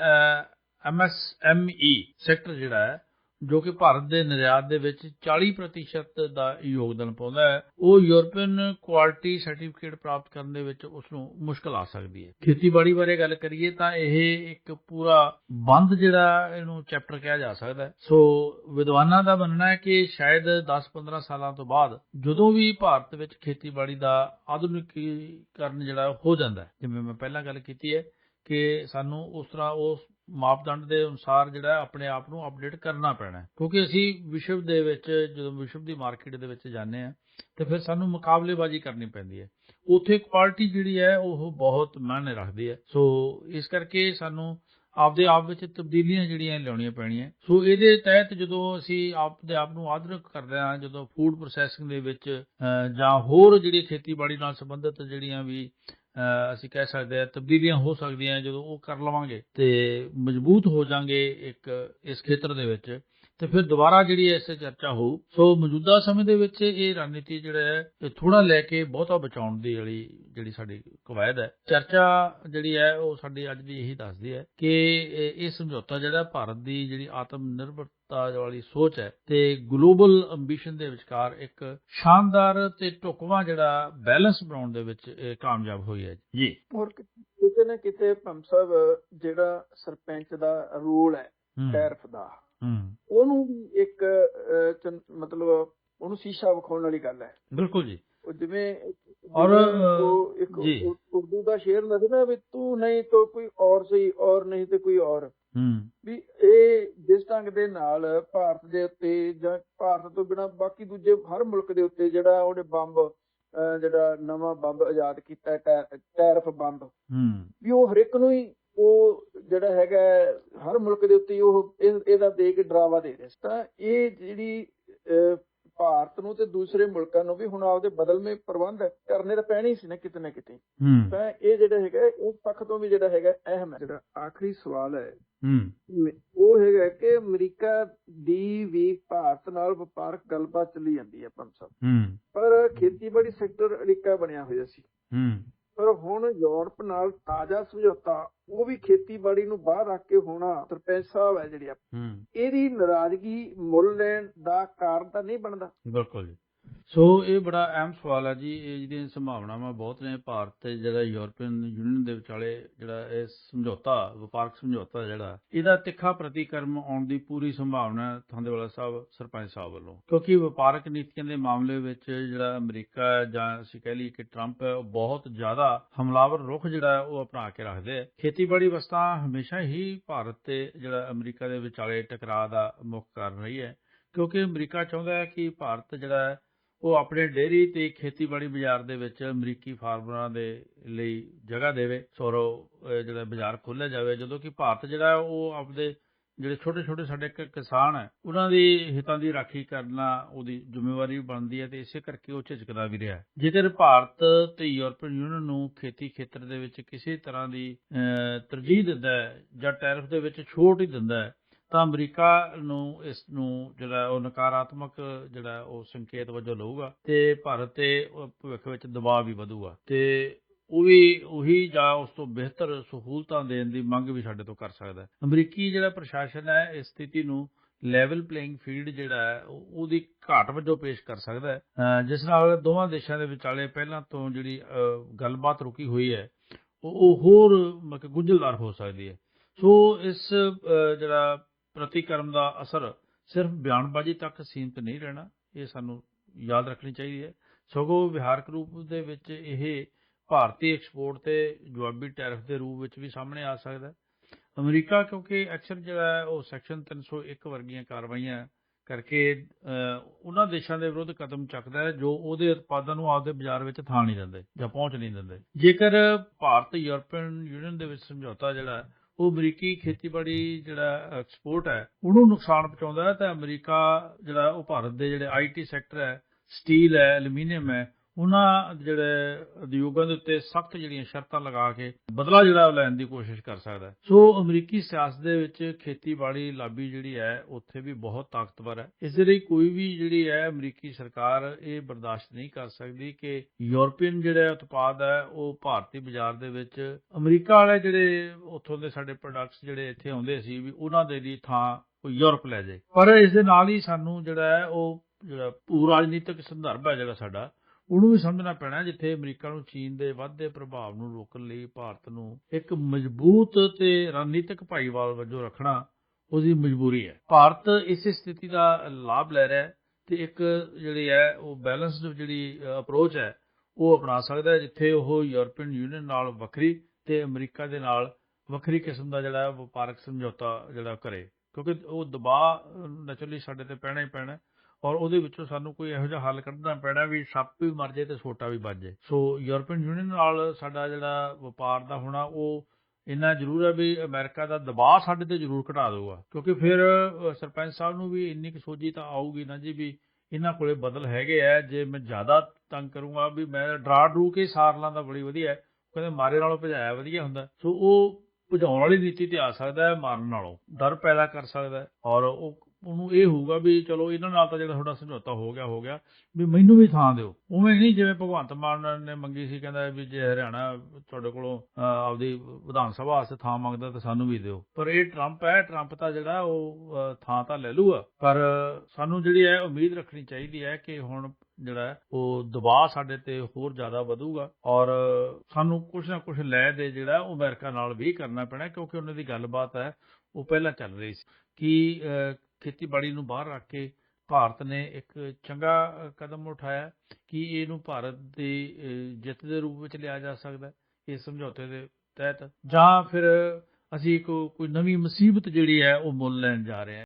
ਐਮਐਸਐਮਈ ਸੈਕਟਰ ਜਿਹੜਾ ਹੈ ਜੋ ਕਿ ਭਾਰਤ ਦੇ ਨਿਰਯਾਤ ਦੇ ਵਿੱਚ 40% ਦਾ ਯੋਗਦਾਨ ਪਾਉਂਦਾ ਹੈ, ਉਹ ਯੂਰਪੀਅਨ ਕੁਆਲਿਟੀ ਸਰਟੀਫਿਕੇਟ ਪ੍ਰਾਪਤ ਕਰਨ ਦੇ ਵਿੱਚ ਉਸ ਨੂੰ ਮੁਸ਼ਕਲ ਆ ਸਕਦੀ ਹੈ। ਖੇਤੀਬਾੜੀ ਬਾਰੇ ਗੱਲ ਕਰੀਏ ਤਾਂ ਇਹ ਇੱਕ ਪੂਰਾ ਬੰਦ ਜਿਹੜਾ ਇਹਨੂੰ ਚੈਪਟਰ ਕਿਹਾ ਜਾ ਸਕਦਾ ਹੈ। ਸੋ ਵਿਦਵਾਨਾਂ ਦਾ ਮੰਨਣਾ ਹੈ ਕਿ ਸ਼ਾਇਦ 10-15 ਸਾਲਾਂ ਤੋਂ ਬਾਅਦ ਜਦੋਂ ਵੀ ਭਾਰਤ ਵਿੱਚ ਖੇਤੀਬਾੜੀ ਦਾ ਆਧੁਨਿਕੀਕਰਨ ਜਿਹੜਾ ਹੋ ਜਾਂਦਾ ਹੈ। ਜਿਵੇਂ ਮੈਂ ਪਹਿਲਾਂ ਗੱਲ ਕੀਤੀ ਹੈ ਕਿ ਸਾਨੂੰ ਉਸ ਤਰ੍ਹਾਂ ਉਸ ਮਾਪਦੰਡ ਦੇ ਅਨੁਸਾਰ ਜਿਹੜਾ ਆਪਣੇ ਆਪ ਨੂੰ ਅਪਡੇਟ ਕਰਨਾ ਪੈਣਾ ਕਿਉਂਕਿ ਅਸੀਂ ਵਿਸ਼ਵ ਦੇ ਵਿੱਚ, ਜਦੋਂ ਵਿਸ਼ਵ ਦੀ ਮਾਰਕੀਟ ਦੇ ਵਿੱਚ ਜਾਂਦੇ ਆ ਤੇ ਫਿਰ ਸਾਨੂੰ ਮੁਕਾਬਲੇਬਾਜ਼ੀ ਕਰਨੀ ਪੈਂਦੀ ਹੈ। ਉੱਥੇ ਕੁਆਲਿਟੀ ਜਿਹੜੀ ਹੈ, ਉਹ ਬਹੁਤ ਮਾਇਨੇ ਰੱਖਦੀ ਹੈ। ਸੋ ਇਸ ਕਰਕੇ ਸਾਨੂੰ ਆਪਦੇ ਆਪ ਵਿੱਚ ਤਬਦੀਲੀਆਂ ਜਿਹੜੀਆਂ ਲਿਆਉਣੀਆਂ ਪੈਣੀਆਂ ਸੋ ਇਹਦੇ ਤਹਿਤ ਜਦੋਂ ਅਸੀਂ ਆਪਦੇ ਆਪ ਨੂੰ ਆਧੁਨਿਕ ਕਰਦੇ ਹਾਂ, ਜਦੋਂ ਫੂਡ ਪ੍ਰੋਸੈਸਿੰਗ ਦੇ ਵਿੱਚ ਜਾਂ ਹੋਰ ਜਿਹੜੀ ਖੇਤੀਬਾੜੀ ਨਾਲ ਸੰਬੰਧਿਤ ਜਿਹੜੀਆਂ ਵੀ ਅਸੀਂ ਕਹਿ ਸਕਦੇ ਹਾਂ ਤਬਦੀਲੀਆਂ ਹੋ ਸਕਦੀਆਂ ਜਦੋਂ ਉਹ ਕਰ ਲਵਾਂਗੇ ਤੇ ਮਜ਼ਬੂਤ ਹੋ ਜਾਾਂਗੇ ਇੱਕ ਇਸ ਖੇਤਰ ਦੇ ਵਿੱਚ, ਤੇ ਫਿਰ ਦੁਬਾਰਾ ਜਿਹੜੀ ਇਸ ਚਰਚਾ ਹੋਊ, ਸੋ ਮੌਜੂਦਾ ਸਮੇਂ ਦੇ ਵਿੱਚ ਇਹ ਰਣਨੀਤੀ ਜਿਹੜਾ ਹੈ, ਇਹ ਥੋੜਾ ਲੈ ਕੇ ਬਹੁਤਾ ਬਚਾਉਣ ਦੀ ਜਿਹੜੀ ਜਿਹੜੀ ਸਾਡੀ ਕਵਾਇਦ ਹੈ। ਚਰਚਾ ਜਿਹੜੀ ਹੈ, ਉਹ ਸਾਡੀ ਅੱਜ ਵੀ ਇਹੀ ਦੱਸਦੀ ਹੈ ਕਿ ਇਹ ਸਮਝੌਤਾ ਜਿਹੜਾ ਭਾਰਤ ਦੀ ਜਿਹੜੀ ਆਤਮ ਨਿਰਭਰ ਨਿਰਭਰਤਾ ਵਾਲੀ ਸੋਚ ਹੈ ਤੇ ਗਲੋਬਲ ਅੰਬੀਸ਼ਨ ਦੇ ਵਿਚਕਾਰ ਇੱਕ ਸ਼ਾਨਦਾਰ ਤੇ ਢੁਕਵਾਂ ਜਿਹੜਾ ਬੈਲੈਂਸ ਬਣਾਉਣ ਦੇ ਵਿੱਚ ਇਹ ਕਾਮਯਾਬ ਹੋਈ ਹੈ ਜੀ। ਹੋਰ ਕਿਤੇ ਨਾ ਕਿਤੇ ਪੰਮ ਸਾਹਿਬ ਜਿਹੜਾ ਸਰਪੰਚ ਦਾ ਰੋਲ ਹੈ ਟੈਰਫ ਦਾ ਉਹਨੂੰ ਵੀ ਇੱਕ ਮਤਲਬ ਉਹਨੂੰ ਸ਼ੀਸ਼ਾ ਵਿਖਾਉਣ ਵਾਲੀ ਗੱਲ ਹੈ। ਬਿਲਕੁਲ ਜੀ। ਉਹ ਜਿਵੇਂ ਔਰ, ਇੱਕ ਉਰਦੂ ਦਾ ਸ਼ੇਰ ਹੁੰਦਾ ਸੀ ਨਾ ਵੀ ਤੂੰ ਨਹੀਂ ਤਾਂ ਕੋਈ ਔਰ ਸਹੀ ਔਰ ਨਹੀਂ ਤੇ ਕੋਈ ਔਰ। ਹੂੰ। ਵੀ ਇਹ ਜਿਸ ਢੰਗ ਦੇ ਨਾਲ ਭਾਰਤ ਦੇ ਉੱਤੇ ਜਾਂ ਭਾਰਤ ਤੋਂ ਬਿਨਾ ਬਾਕੀ ਦੂਜੇ ਹਰ ਮੁਲਕ ਦੇ ਉੱਤੇ ਜਿਹੜਾ ਉਹਨੇ ਬੰਬ ਜਿਹੜਾ ਨਵਾਂ ਬੰਬ ਆਜ਼ਾਦ ਕੀਤਾ ਟੈਰਫ ਬੰਬ। ਹੂੰ। ਵੀ ਉਹ ਹਰ ਇੱਕ ਨੂੰ ਹੀ ਉਹ ਜਿਹੜਾ ਹੈਗਾ ਹਰ ਮੁਲਕ ਦੇ ਉੱਤੇ ਉਹ ਇਹ- ਇਹਦਾ ਦੇ ਕੇ ਡਰਾਵਾ ਦੇ ਰਿਹਾ ਸੀ। ਤਾਂ ਇਹ ਜਿਹੜੀ ਭਾਰਤ ਨੂੰ ਤੇ ਦੂਸਰੇ ਮੁਲਕਾਂ ਨੂੰ ਵੀ ਹੁਣ ਆਪਦੇ ਬਦਲਵੇਂ ਪ੍ਰਬੰਧ ਕਰਨੇ ਤਾਂ ਪੈਣੇ ਸੀ ਨਾ ਕਿਤੇ ਨਾ ਕਿਤੇ। ਤਾਂ ਇਹ ਜਿਹੜਾ ਹੈਗਾ ਉਸ ਪੱਖ ਤੋਂ ਵੀ ਜਿਹੜਾ ਹੈਗਾ ਅਹਿਮ ਹੈ। ਜਿਹੜਾ ਆਖਰੀ ਸਵਾਲ ਹੈ ਉਹ ਹੈਗਾ ਕਿ ਅਮਰੀਕਾ ਦੀ ਵੀ ਭਾਰਤ ਨਾਲ ਵਪਾਰਕ ਗੱਲਬਾਤ ਚੱਲੀ ਜਾਂਦੀ ਹੈ ਹੂੰ। ਪਰ ਖੇਤੀਬਾੜੀ ਸੈਕਟਰ ਅੜਿੱਕਾ ਬਣਿਆ ਹੋਇਆ ਸੀ। ਪਰ ਹੁਣ ਯੂਰਪ ਨਾਲ ਤਾਜ਼ਾ ਸਮਝੌਤਾ ਉਹ ਵੀ ਖੇਤੀਬਾੜੀ ਨੂੰ ਬਾਹਰ ਰੱਖ ਕੇ ਹੋਣਾ ਸਰਪੰਚ ਸਾਹਿਬ ਹੈ ਜਿਹੜੀ ਇਹਦੀ ਨਾਰਾਜ਼ਗੀ ਮੁੱਲ ਲੈਣ ਦਾ ਕਾਰਨ ਤਾਂ ਨਹੀਂ ਬਣਦਾ। ਬਿਲਕੁਲ ਜੀ। ਸੋ ਇਹ ਬੜਾ ਅਹਿਮ ਸਵਾਲ ਹੈ ਜੀ। ਇਹ ਜਿਹੜੀਆਂ ਸੰਭਾਵਨਾਵਾਂ ਬਹੁਤ ਨੇ, ਭਾਰਤ ਤੇ ਜਿਹੜਾ ਯੂਰਪੀਅਨ ਯੂਨੀਅਨ ਦੇ ਵਿਚਾਲੇ ਜਿਹੜਾ ਇਹ ਸਮਝੌਤਾ, ਵਪਾਰਕ ਸਮਝੌਤਾ ਜਿਹੜਾ, ਇਹਦਾ ਤਿੱਖਾ ਪ੍ਰਤੀਕਰਮ ਆਉਣ ਦੀ ਪੂਰੀ ਸੰਭਾਵਨਾ ਹੈ ਥਾਂਦੇਵਾਲਾ ਸਾਹਿਬ, ਸਰਪੰਚ ਸਾਹਿਬ ਵੱਲੋਂ। ਕਿਉਂਕਿ ਵਪਾਰਕ ਨੀਤੀਆਂ ਦੇ ਮਾਮਲੇ ਵਿੱਚ ਜਿਹੜਾ ਅਮਰੀਕਾ ਹੈ ਜਾਂ ਅਸੀਂ ਕਹਿ ਲਈਏ ਕਿ ਟਰੰਪ ਹੈ, ਉਹ ਬਹੁਤ ਜ਼ਿਆਦਾ ਹਮਲਾਵਰ ਰੁਖ ਜਿਹੜਾ ਉਹ ਅਪਣਾ ਕੇ ਰੱਖਦੇ ਆ। ਖੇਤੀਬਾੜੀ ਵਸਤਾਂ ਹਮੇਸ਼ਾ ਹੀ ਭਾਰਤ ਤੇ ਜਿਹੜਾ ਅਮਰੀਕਾ ਦੇ ਵਿਚਾਲੇ ਟਕਰਾਅ ਦਾ ਮੁੱਖ ਕਾਰਨ ਰਹੀ ਹੈ। ਕਿਉਂਕਿ ਅਮਰੀਕਾ ਚਾਹੁੰਦਾ ਹੈ ਕਿ ਭਾਰਤ ਜਿਹੜਾ ਉਹ ਆਪਣੇ ਡੇਅਰੀ ਤੇ ਖੇਤੀਬਾੜੀ ਬਾਜ਼ਾਰ ਦੇ ਵਿੱਚ ਅਮਰੀਕੀ ਫਾਰਮਰਾਂ ਦੇ ਲਈ ਜਗ੍ਹਾ ਦੇਵੇ ਸੋਰੋ ਜਿਹੜਾ ਬਾਜ਼ਾਰ ਖੋਲ੍ਹਿਆ ਜਾਵੇ ਜਦੋਂ ਕਿ ਭਾਰਤ ਜਿਹੜਾ ਉਹ ਆਪਦੇ ਜਿਹੜੇ ਛੋਟੇ ਛੋਟੇ ਸਾਡੇ ਕਿਸਾਨ ਹੈ ਉਹਨਾਂ ਦੀ ਹਿੱਤਾਂ ਦੀ ਰਾਖੀ ਕਰਨਾ ਉਹਦੀ ਜ਼ਿੰਮੇਵਾਰੀ ਬਣਦੀ ਹੈ ਤੇ ਇਸੇ ਕਰਕੇ ਉਹ ਝਿਜਕਦਾ ਵੀ ਰਿਹਾ ਹੈ। ਜੇਕਰ ਭਾਰਤ ਤੇ ਯੂਰਪੀਅਨ ਯੂਨੀਅਨ ਨੂੰ ਖੇਤੀ ਖੇਤਰ ਦੇ ਵਿੱਚ ਕਿਸੇ ਤਰ੍ਹਾਂ ਦੀ ਅਹ, ਤਰਜੀਹ ਦਿੰਦਾ ਹੈ ਜਾਂ ਟੈਰਿਫ ਦੇ ਵਿੱਚ ਛੋਟ ਹੀ ਦਿੰਦਾ ਹੈ ਤਾਂ ਅਮਰੀਕਾ ਨੂੰ ਇਸ ਨੂੰ ਜਿਹੜਾ ਉਹ ਨਕਾਰਾਤਮਕ ਜਿਹੜਾ ਉਹ ਸੰਕੇਤ ਵਜੋਂ ਲਊਗਾ ਤੇ ਭਾਰਤ ਤੇ ਭਵਿੱਖ ਵਿੱਚ ਦਬਾਅ ਵੀ ਵਧੂਗਾ ਤੇ ਉਹ ਵੀ ਉਹੀ ਜਾਂ ਉਸ ਤੋਂ ਬਿਹਤਰ ਸਹੂਲਤਾਂ ਦੇਣ ਦੀ ਮੰਗ ਵੀ ਸਾਡੇ ਤੋਂ ਕਰ ਸਕਦਾ ਹੈ। ਅਮਰੀਕੀ ਜਿਹੜਾ ਪ੍ਰਸ਼ਾਸਨ ਹੈ, ਇਸ ਸਥਿਤੀ ਨੂੰ ਲੈਵਲ ਪਲੇਇੰਗ ਫੀਲਡ ਜਿਹੜਾ ਹੈ ਉਹਦੀ ਘਾਟ ਵਜੋਂ ਪੇਸ਼ ਕਰ ਸਕਦਾ ਹੈ। ਜਿਸ ਨਾਲ ਦੋਵਾਂ ਦੇਸ਼ਾਂ ਦੇ ਵਿਚਾਲੇ ਪਹਿਲਾਂ ਤੋਂ ਜਿਹੜੀ ਗੱਲਬਾਤ ਰੁਕੀ ਹੋਈ ਹੈ, ਉਹ ਹੋਰ ਮਤਲਬ ਗੁੰਝਲਦਾਰ ਹੋ ਸਕਦੀ ਹੈ। ਸੋ ਇਸ ਜਿਹੜਾ ਪ੍ਰਤੀਕਰਮ ਦਾ ਅਸਰ ਸਿਰਫ ਬਿਆਨਬਾਜ਼ੀ ਤੱਕ ਸੀਮਿਤ ਨਹੀਂ ਰਹਿਣਾ ਇਹ ਸਾਨੂੰ ਯਾਦ ਰੱਖਣੀ ਚਾਹੀਦੀ ਹੈ। ਸਗੋਂ ਵਿਹਾਰਕ ਰੂਪ ਦੇ ਵਿੱਚ ਇਹ ਭਾਰਤੀ ਐਕਸਪੋਰਟ ਤੇ ਜਵਾਬੀ ਟੈਰਿਫ ਦੇ ਰੂਪ ਵਿੱਚ ਵੀ ਸਾਹਮਣੇ ਆ ਸਕਦਾ ਹੈ। ਅਮਰੀਕਾ ਕਿਉਂਕਿ ਅਕਸਰ ਜਿਹੜਾ ਹੈ ਉਹ ਸੈਕਸ਼ਨ 301 ਵਰਗੀਆਂ ਕਾਰਵਾਈਆਂ ਕਰਕੇ ਅਹ, ਉਹਨਾਂ ਦੇਸ਼ਾਂ ਦੇ ਵਿਰੁੱਧ ਕਦਮ ਚੱਕਦਾ ਹੈ ਜੋ ਉਹਦੇ ਉਤਪਾਦਾਂ ਨੂੰ ਆਪਦੇ ਬਾਜ਼ਾਰ ਵਿੱਚ ਥਾਂ ਨਹੀਂ ਦਿੰਦੇ ਜਾਂ ਪਹੁੰਚ ਨਹੀਂ ਦਿੰਦੇ। ਜੇਕਰ ਭਾਰਤ ਯੂਰਪੀਅਨ ਯੂਨੀਅਨ ਦੇ ਵਿੱਚ ਸਮਝੌਤਾ ਜਿਹੜਾ ਉਹ ਅਮਰੀਕੀ ਖੇਤੀਬਾੜੀ ਜਿਹੜਾ ਐਕਸਪੋਰਟ ਹੈ, ਉਹਨੂੰ ਨੁਕਸਾਨ ਪਹੁੰਚਾਉਂਦਾ ਹੈ ਤਾਂ ਅਮਰੀਕਾ ਜਿਹੜਾ ਉਹ ਭਾਰਤ ਦੇ ਜਿਹੜੇ ਆਈਟੀ ਸੈਕਟਰ ਹੈ ਸਟੀਲ ਹੈ ਐਲੂਮੀਨੀਅਮ ਹੈ ਉਹਨਾਂ ਜਿਹੜੇ ਉਦਯੋਗਾਂ ਦੇ ਉੱਤੇ ਸਖਤ ਜਿਹੜੀਆਂ ਸ਼ਰਤਾਂ ਲਗਾ ਕੇ ਬਦਲਾ ਜਿਹੜਾ ਉਹ ਲੈਣ ਦੀ ਕੋਸ਼ਿਸ਼ ਕਰ ਸਕਦਾ ਸੋ ਅਮਰੀਕੀ ਸਿਆਸਤ ਦੇ ਵਿੱਚ ਖੇਤੀਬਾੜੀ ਲਾਬੀ ਜਿਹੜੀ ਹੈ, ਉੱਥੇ ਵੀ ਬਹੁਤ ਤਾਕਤਵਰ ਹੈ। ਇਸ ਦੇ ਲਈ ਕੋਈ ਵੀ ਜਿਹੜੀ ਹੈ ਅਮਰੀਕੀ ਸਰਕਾਰ ਇਹ ਬਰਦਾਸ਼ਤ ਨਹੀਂ ਕਰ ਸਕਦੀ ਕਿ ਯੂਰਪੀਅਨ ਜਿਹੜਾ ਉਤਪਾਦ ਹੈ, ਉਹ ਭਾਰਤੀ ਬਾਜ਼ਾਰ ਦੇ ਵਿੱਚ ਅਮਰੀਕਾ ਵਾਲੇ ਜਿਹੜੇ ਉੱਥੋਂ ਦੇ ਸਾਡੇ ਪ੍ਰੋਡਕਟਸ ਜਿਹੜੇ ਇੱਥੇ ਆਉਂਦੇ ਸੀ ਵੀ ਉਹਨਾਂ ਦੇ ਲਈ ਥਾਂ ਉਹ ਯੂਰਪ ਲੈ ਜਾਏ। ਪਰ ਇਸ ਦੇ ਨਾਲ ਹੀ ਸਾਨੂੰ ਜਿਹੜਾ ਹੈ, ਉਹ ਜਿਹੜਾ ਭੂ ਰਾਜਨੀਤਿਕ ਸੰਦਰਭ ਹੈ ਜਿਹੜਾ ਸਾਡਾ ਉਹਨੂੰ ਵੀ ਸਮਝਣਾ ਪੈਣਾ ਜਿੱਥੇ ਅਮਰੀਕਾ ਨੂੰ, ਚੀਨ ਦੇ ਵੱਧਦੇ ਪ੍ਰਭਾਵ ਨੂੰ ਰੋਕਣ ਲਈ ਭਾਰਤ ਨੂੰ ਇੱਕ ਮਜ਼ਬੂਤ ਤੇ ਰਣਨੀਤਿਕ ਭਾਈਵਾਲ ਵਜੋਂ ਰੱਖਣਾ ਉਹਦੀ ਮਜਬੂਰੀ ਹੈ। ਭਾਰਤ ਇਸੇ ਸਥਿਤੀ ਦਾ ਲਾਭ ਲੈ ਰਿਹਾ ਹੈ ਤੇ ਇੱਕ ਜਿਹੜੀ ਹੈ ਉਹ ਬੈਲੈਂਸਡ ਜਿਹੜੀ ਅਪਰੋਚ ਹੈ, ਉਹ ਅਪਣਾ ਸਕਦਾ ਹੈ ਜਿੱਥੇ ਉਹ ਯੂਰਪੀਅਨ ਯੂਨੀਅਨ ਨਾਲ ਵੱਖਰੀ ਤੇ ਅਮਰੀਕਾ ਦੇ ਨਾਲ ਵੱਖਰੀ ਕਿਸਮ ਦਾ ਜਿਹੜਾ ਵਪਾਰਕ ਸਮਝੌਤਾ ਜਿਹੜਾ ਕਰੇ। ਕਿਉਂਕਿ ਉਹ ਦਬਾਅ, ਨੈਚੁਰਲੀ ਸਾਡੇ ਤੇ ਪੈਣਾ ਹੀ ਪੈਣਾ ਔਰ ਉਹਦੇ ਵਿੱਚੋਂ ਸਾਨੂੰ ਕੋਈ ਇਹੋ ਜਿਹਾ ਹੱਲ ਕੱਢਣਾ ਪੈਣਾ ਵੀ ਸੱਪ ਵੀ ਮਰ ਜਾਏ ਤੇ ਸੋਟਾ ਵੀ ਬਚ ਜਾਏ। ਸੋ ਯੂਰਪੀਅਨ ਯੂਨੀਅਨ ਨਾਲ ਸਾਡਾ ਜਿਹੜਾ ਵਪਾਰ ਦਾ ਹੋਣਾ, ਉਹ ਇੰਨਾ ਜ਼ਰੂਰ ਹੈ ਵੀ ਅਮਰੀਕਾ ਦਾ ਦਬਾਅ ਸਾਡੇ ਤੇ ਜ਼ਰੂਰ ਘਟਾ ਦੇਊਗਾ। ਕਿਉਂਕਿ ਫਿਰ ਸਰਪੰਚ ਸਾਹਿਬ ਨੂੰ ਵੀ ਇੰਨੀ ਕੁ ਸੋਝੀ ਤਾਂ ਆਊਗੀ ਨਾ ਜੀ ਵੀ ਇਹਨਾਂ ਕੋਲੇ ਬਦਲ ਹੈਗੇ ਆ। ਜੇ ਮੈਂ ਜ਼ਿਆਦਾ ਤੰਗ ਕਰੂੰਗਾ ਵੀ ਮੈਂ ਡਰਾ ਡਰੂ ਕੇ ਸਾਰ ਲਾਂ ਤਾਂ ਬੜੀ ਵਧੀਆ ਕਹਿੰਦੇ ਮਾਰੇ ਨਾਲੋਂ ਭਜਾਇਆ ਵਧੀਆ ਹੁੰਦਾ। ਸੋ ਉਹ ਭਜਾਉਣ ਵਾਲੀ ਨੀਤੀ ਤੇ ਆ ਸਕਦਾ ਹੈ, ਮਾਰਨ ਨਾਲੋਂ। ਡਰ ਪੈਦਾ ਕਰ ਸਕਦਾ ਹੈ। ਔਰ ਉਹ ਉਹਨੂੰ ਇਹ ਹੋਊਗਾ ਵੀ ਚਲੋ ਇਹਨਾਂ ਨਾਲ ਤਾਂ ਜਿਹੜਾ ਤੁਹਾਡਾ ਸਮਝੌਤਾ ਹੋ ਗਿਆ ਹੋ ਗਿਆ ਵੀ ਮੈਨੂੰ ਵੀ ਥਾਂ ਦਿਓ। ਉਵੇਂ ਨਹੀਂ ਜਿਵੇਂ ਭਗਵੰਤ ਮਾਨ ਨੇ ਮੰਗੀ ਸੀ ਕਹਿੰਦਾ ਵੀ ਜੇ ਹਰਿਆਣਾ ਤੁਹਾਡੇ ਕੋਲੋਂ ਆਪਦੀ ਵਿਧਾਨ ਸਭਾ ਵਾਸਤੇ ਥਾਂ ਮੰਗਦਾ ਤਾਂ ਸਾਨੂੰ ਵੀ ਦਿਓ। ਪਰ ਇਹ ਟਰੰਪ ਹੈ ਟਰੰਪ ਤਾਂ ਜਿਹੜਾ ਉਹ ਥਾਂ ਤਾਂ ਲੈ ਲੂਗਾ। ਪਰ ਸਾਨੂੰ ਜਿਹੜੀ ਹੈ ਉਮੀਦ ਰੱਖਣੀ ਚਾਹੀਦੀ ਹੈ ਕਿ ਹੁਣ ਜਿਹੜਾ ਉਹ ਦਬਾਅ ਸਾਡੇ ਤੇ ਹੋਰ ਜ਼ਿਆਦਾ ਵਧੂਗਾ ਔਰ ਸਾਨੂੰ ਕੁਝ ਨਾ ਕੁਝ ਲੈ ਦੇ ਜਿਹੜਾ ਉਹ ਅਮਰੀਕਾ ਨਾਲ ਵੀ ਕਰਨਾ ਪੈਣਾ ਕਿਉਂਕਿ ਉਹਨਾਂ ਦੀ ਗੱਲਬਾਤ ਹੈ ਉਹ ਪਹਿਲਾਂ ਚੱਲ ਰਹੀ ਸੀ। ਕਿ ਅਹ, ਖੇਤੀਬਾੜੀ ਨੂੰ ਬਾਹਰ ਰੱਖ ਕੇ ਭਾਰਤ ਨੇ ਇੱਕ ਚੰਗਾ ਕਦਮ ਉਠਾਇਆ ਕਿ ਇਹਨੂੰ ਭਾਰਤ ਦੀ ਜਿੱਤ ਦੇ ਰੂਪ ਵਿੱਚ ਲਿਆ ਜਾ ਸਕਦਾ ਇਸ ਸਮਝੌਤੇ ਦੇ ਤਹਿਤ ਜਾਂ ਫਿਰ ਅਸੀਂ ਕੋ ਕੋਈ ਨਵੀਂ ਮੁਸੀਬਤ ਜਿਹੜੀ ਹੈ ਉਹ ਮੁੱਲ ਲੈਣ ਜਾ ਰਹੇ ਹਾਂ।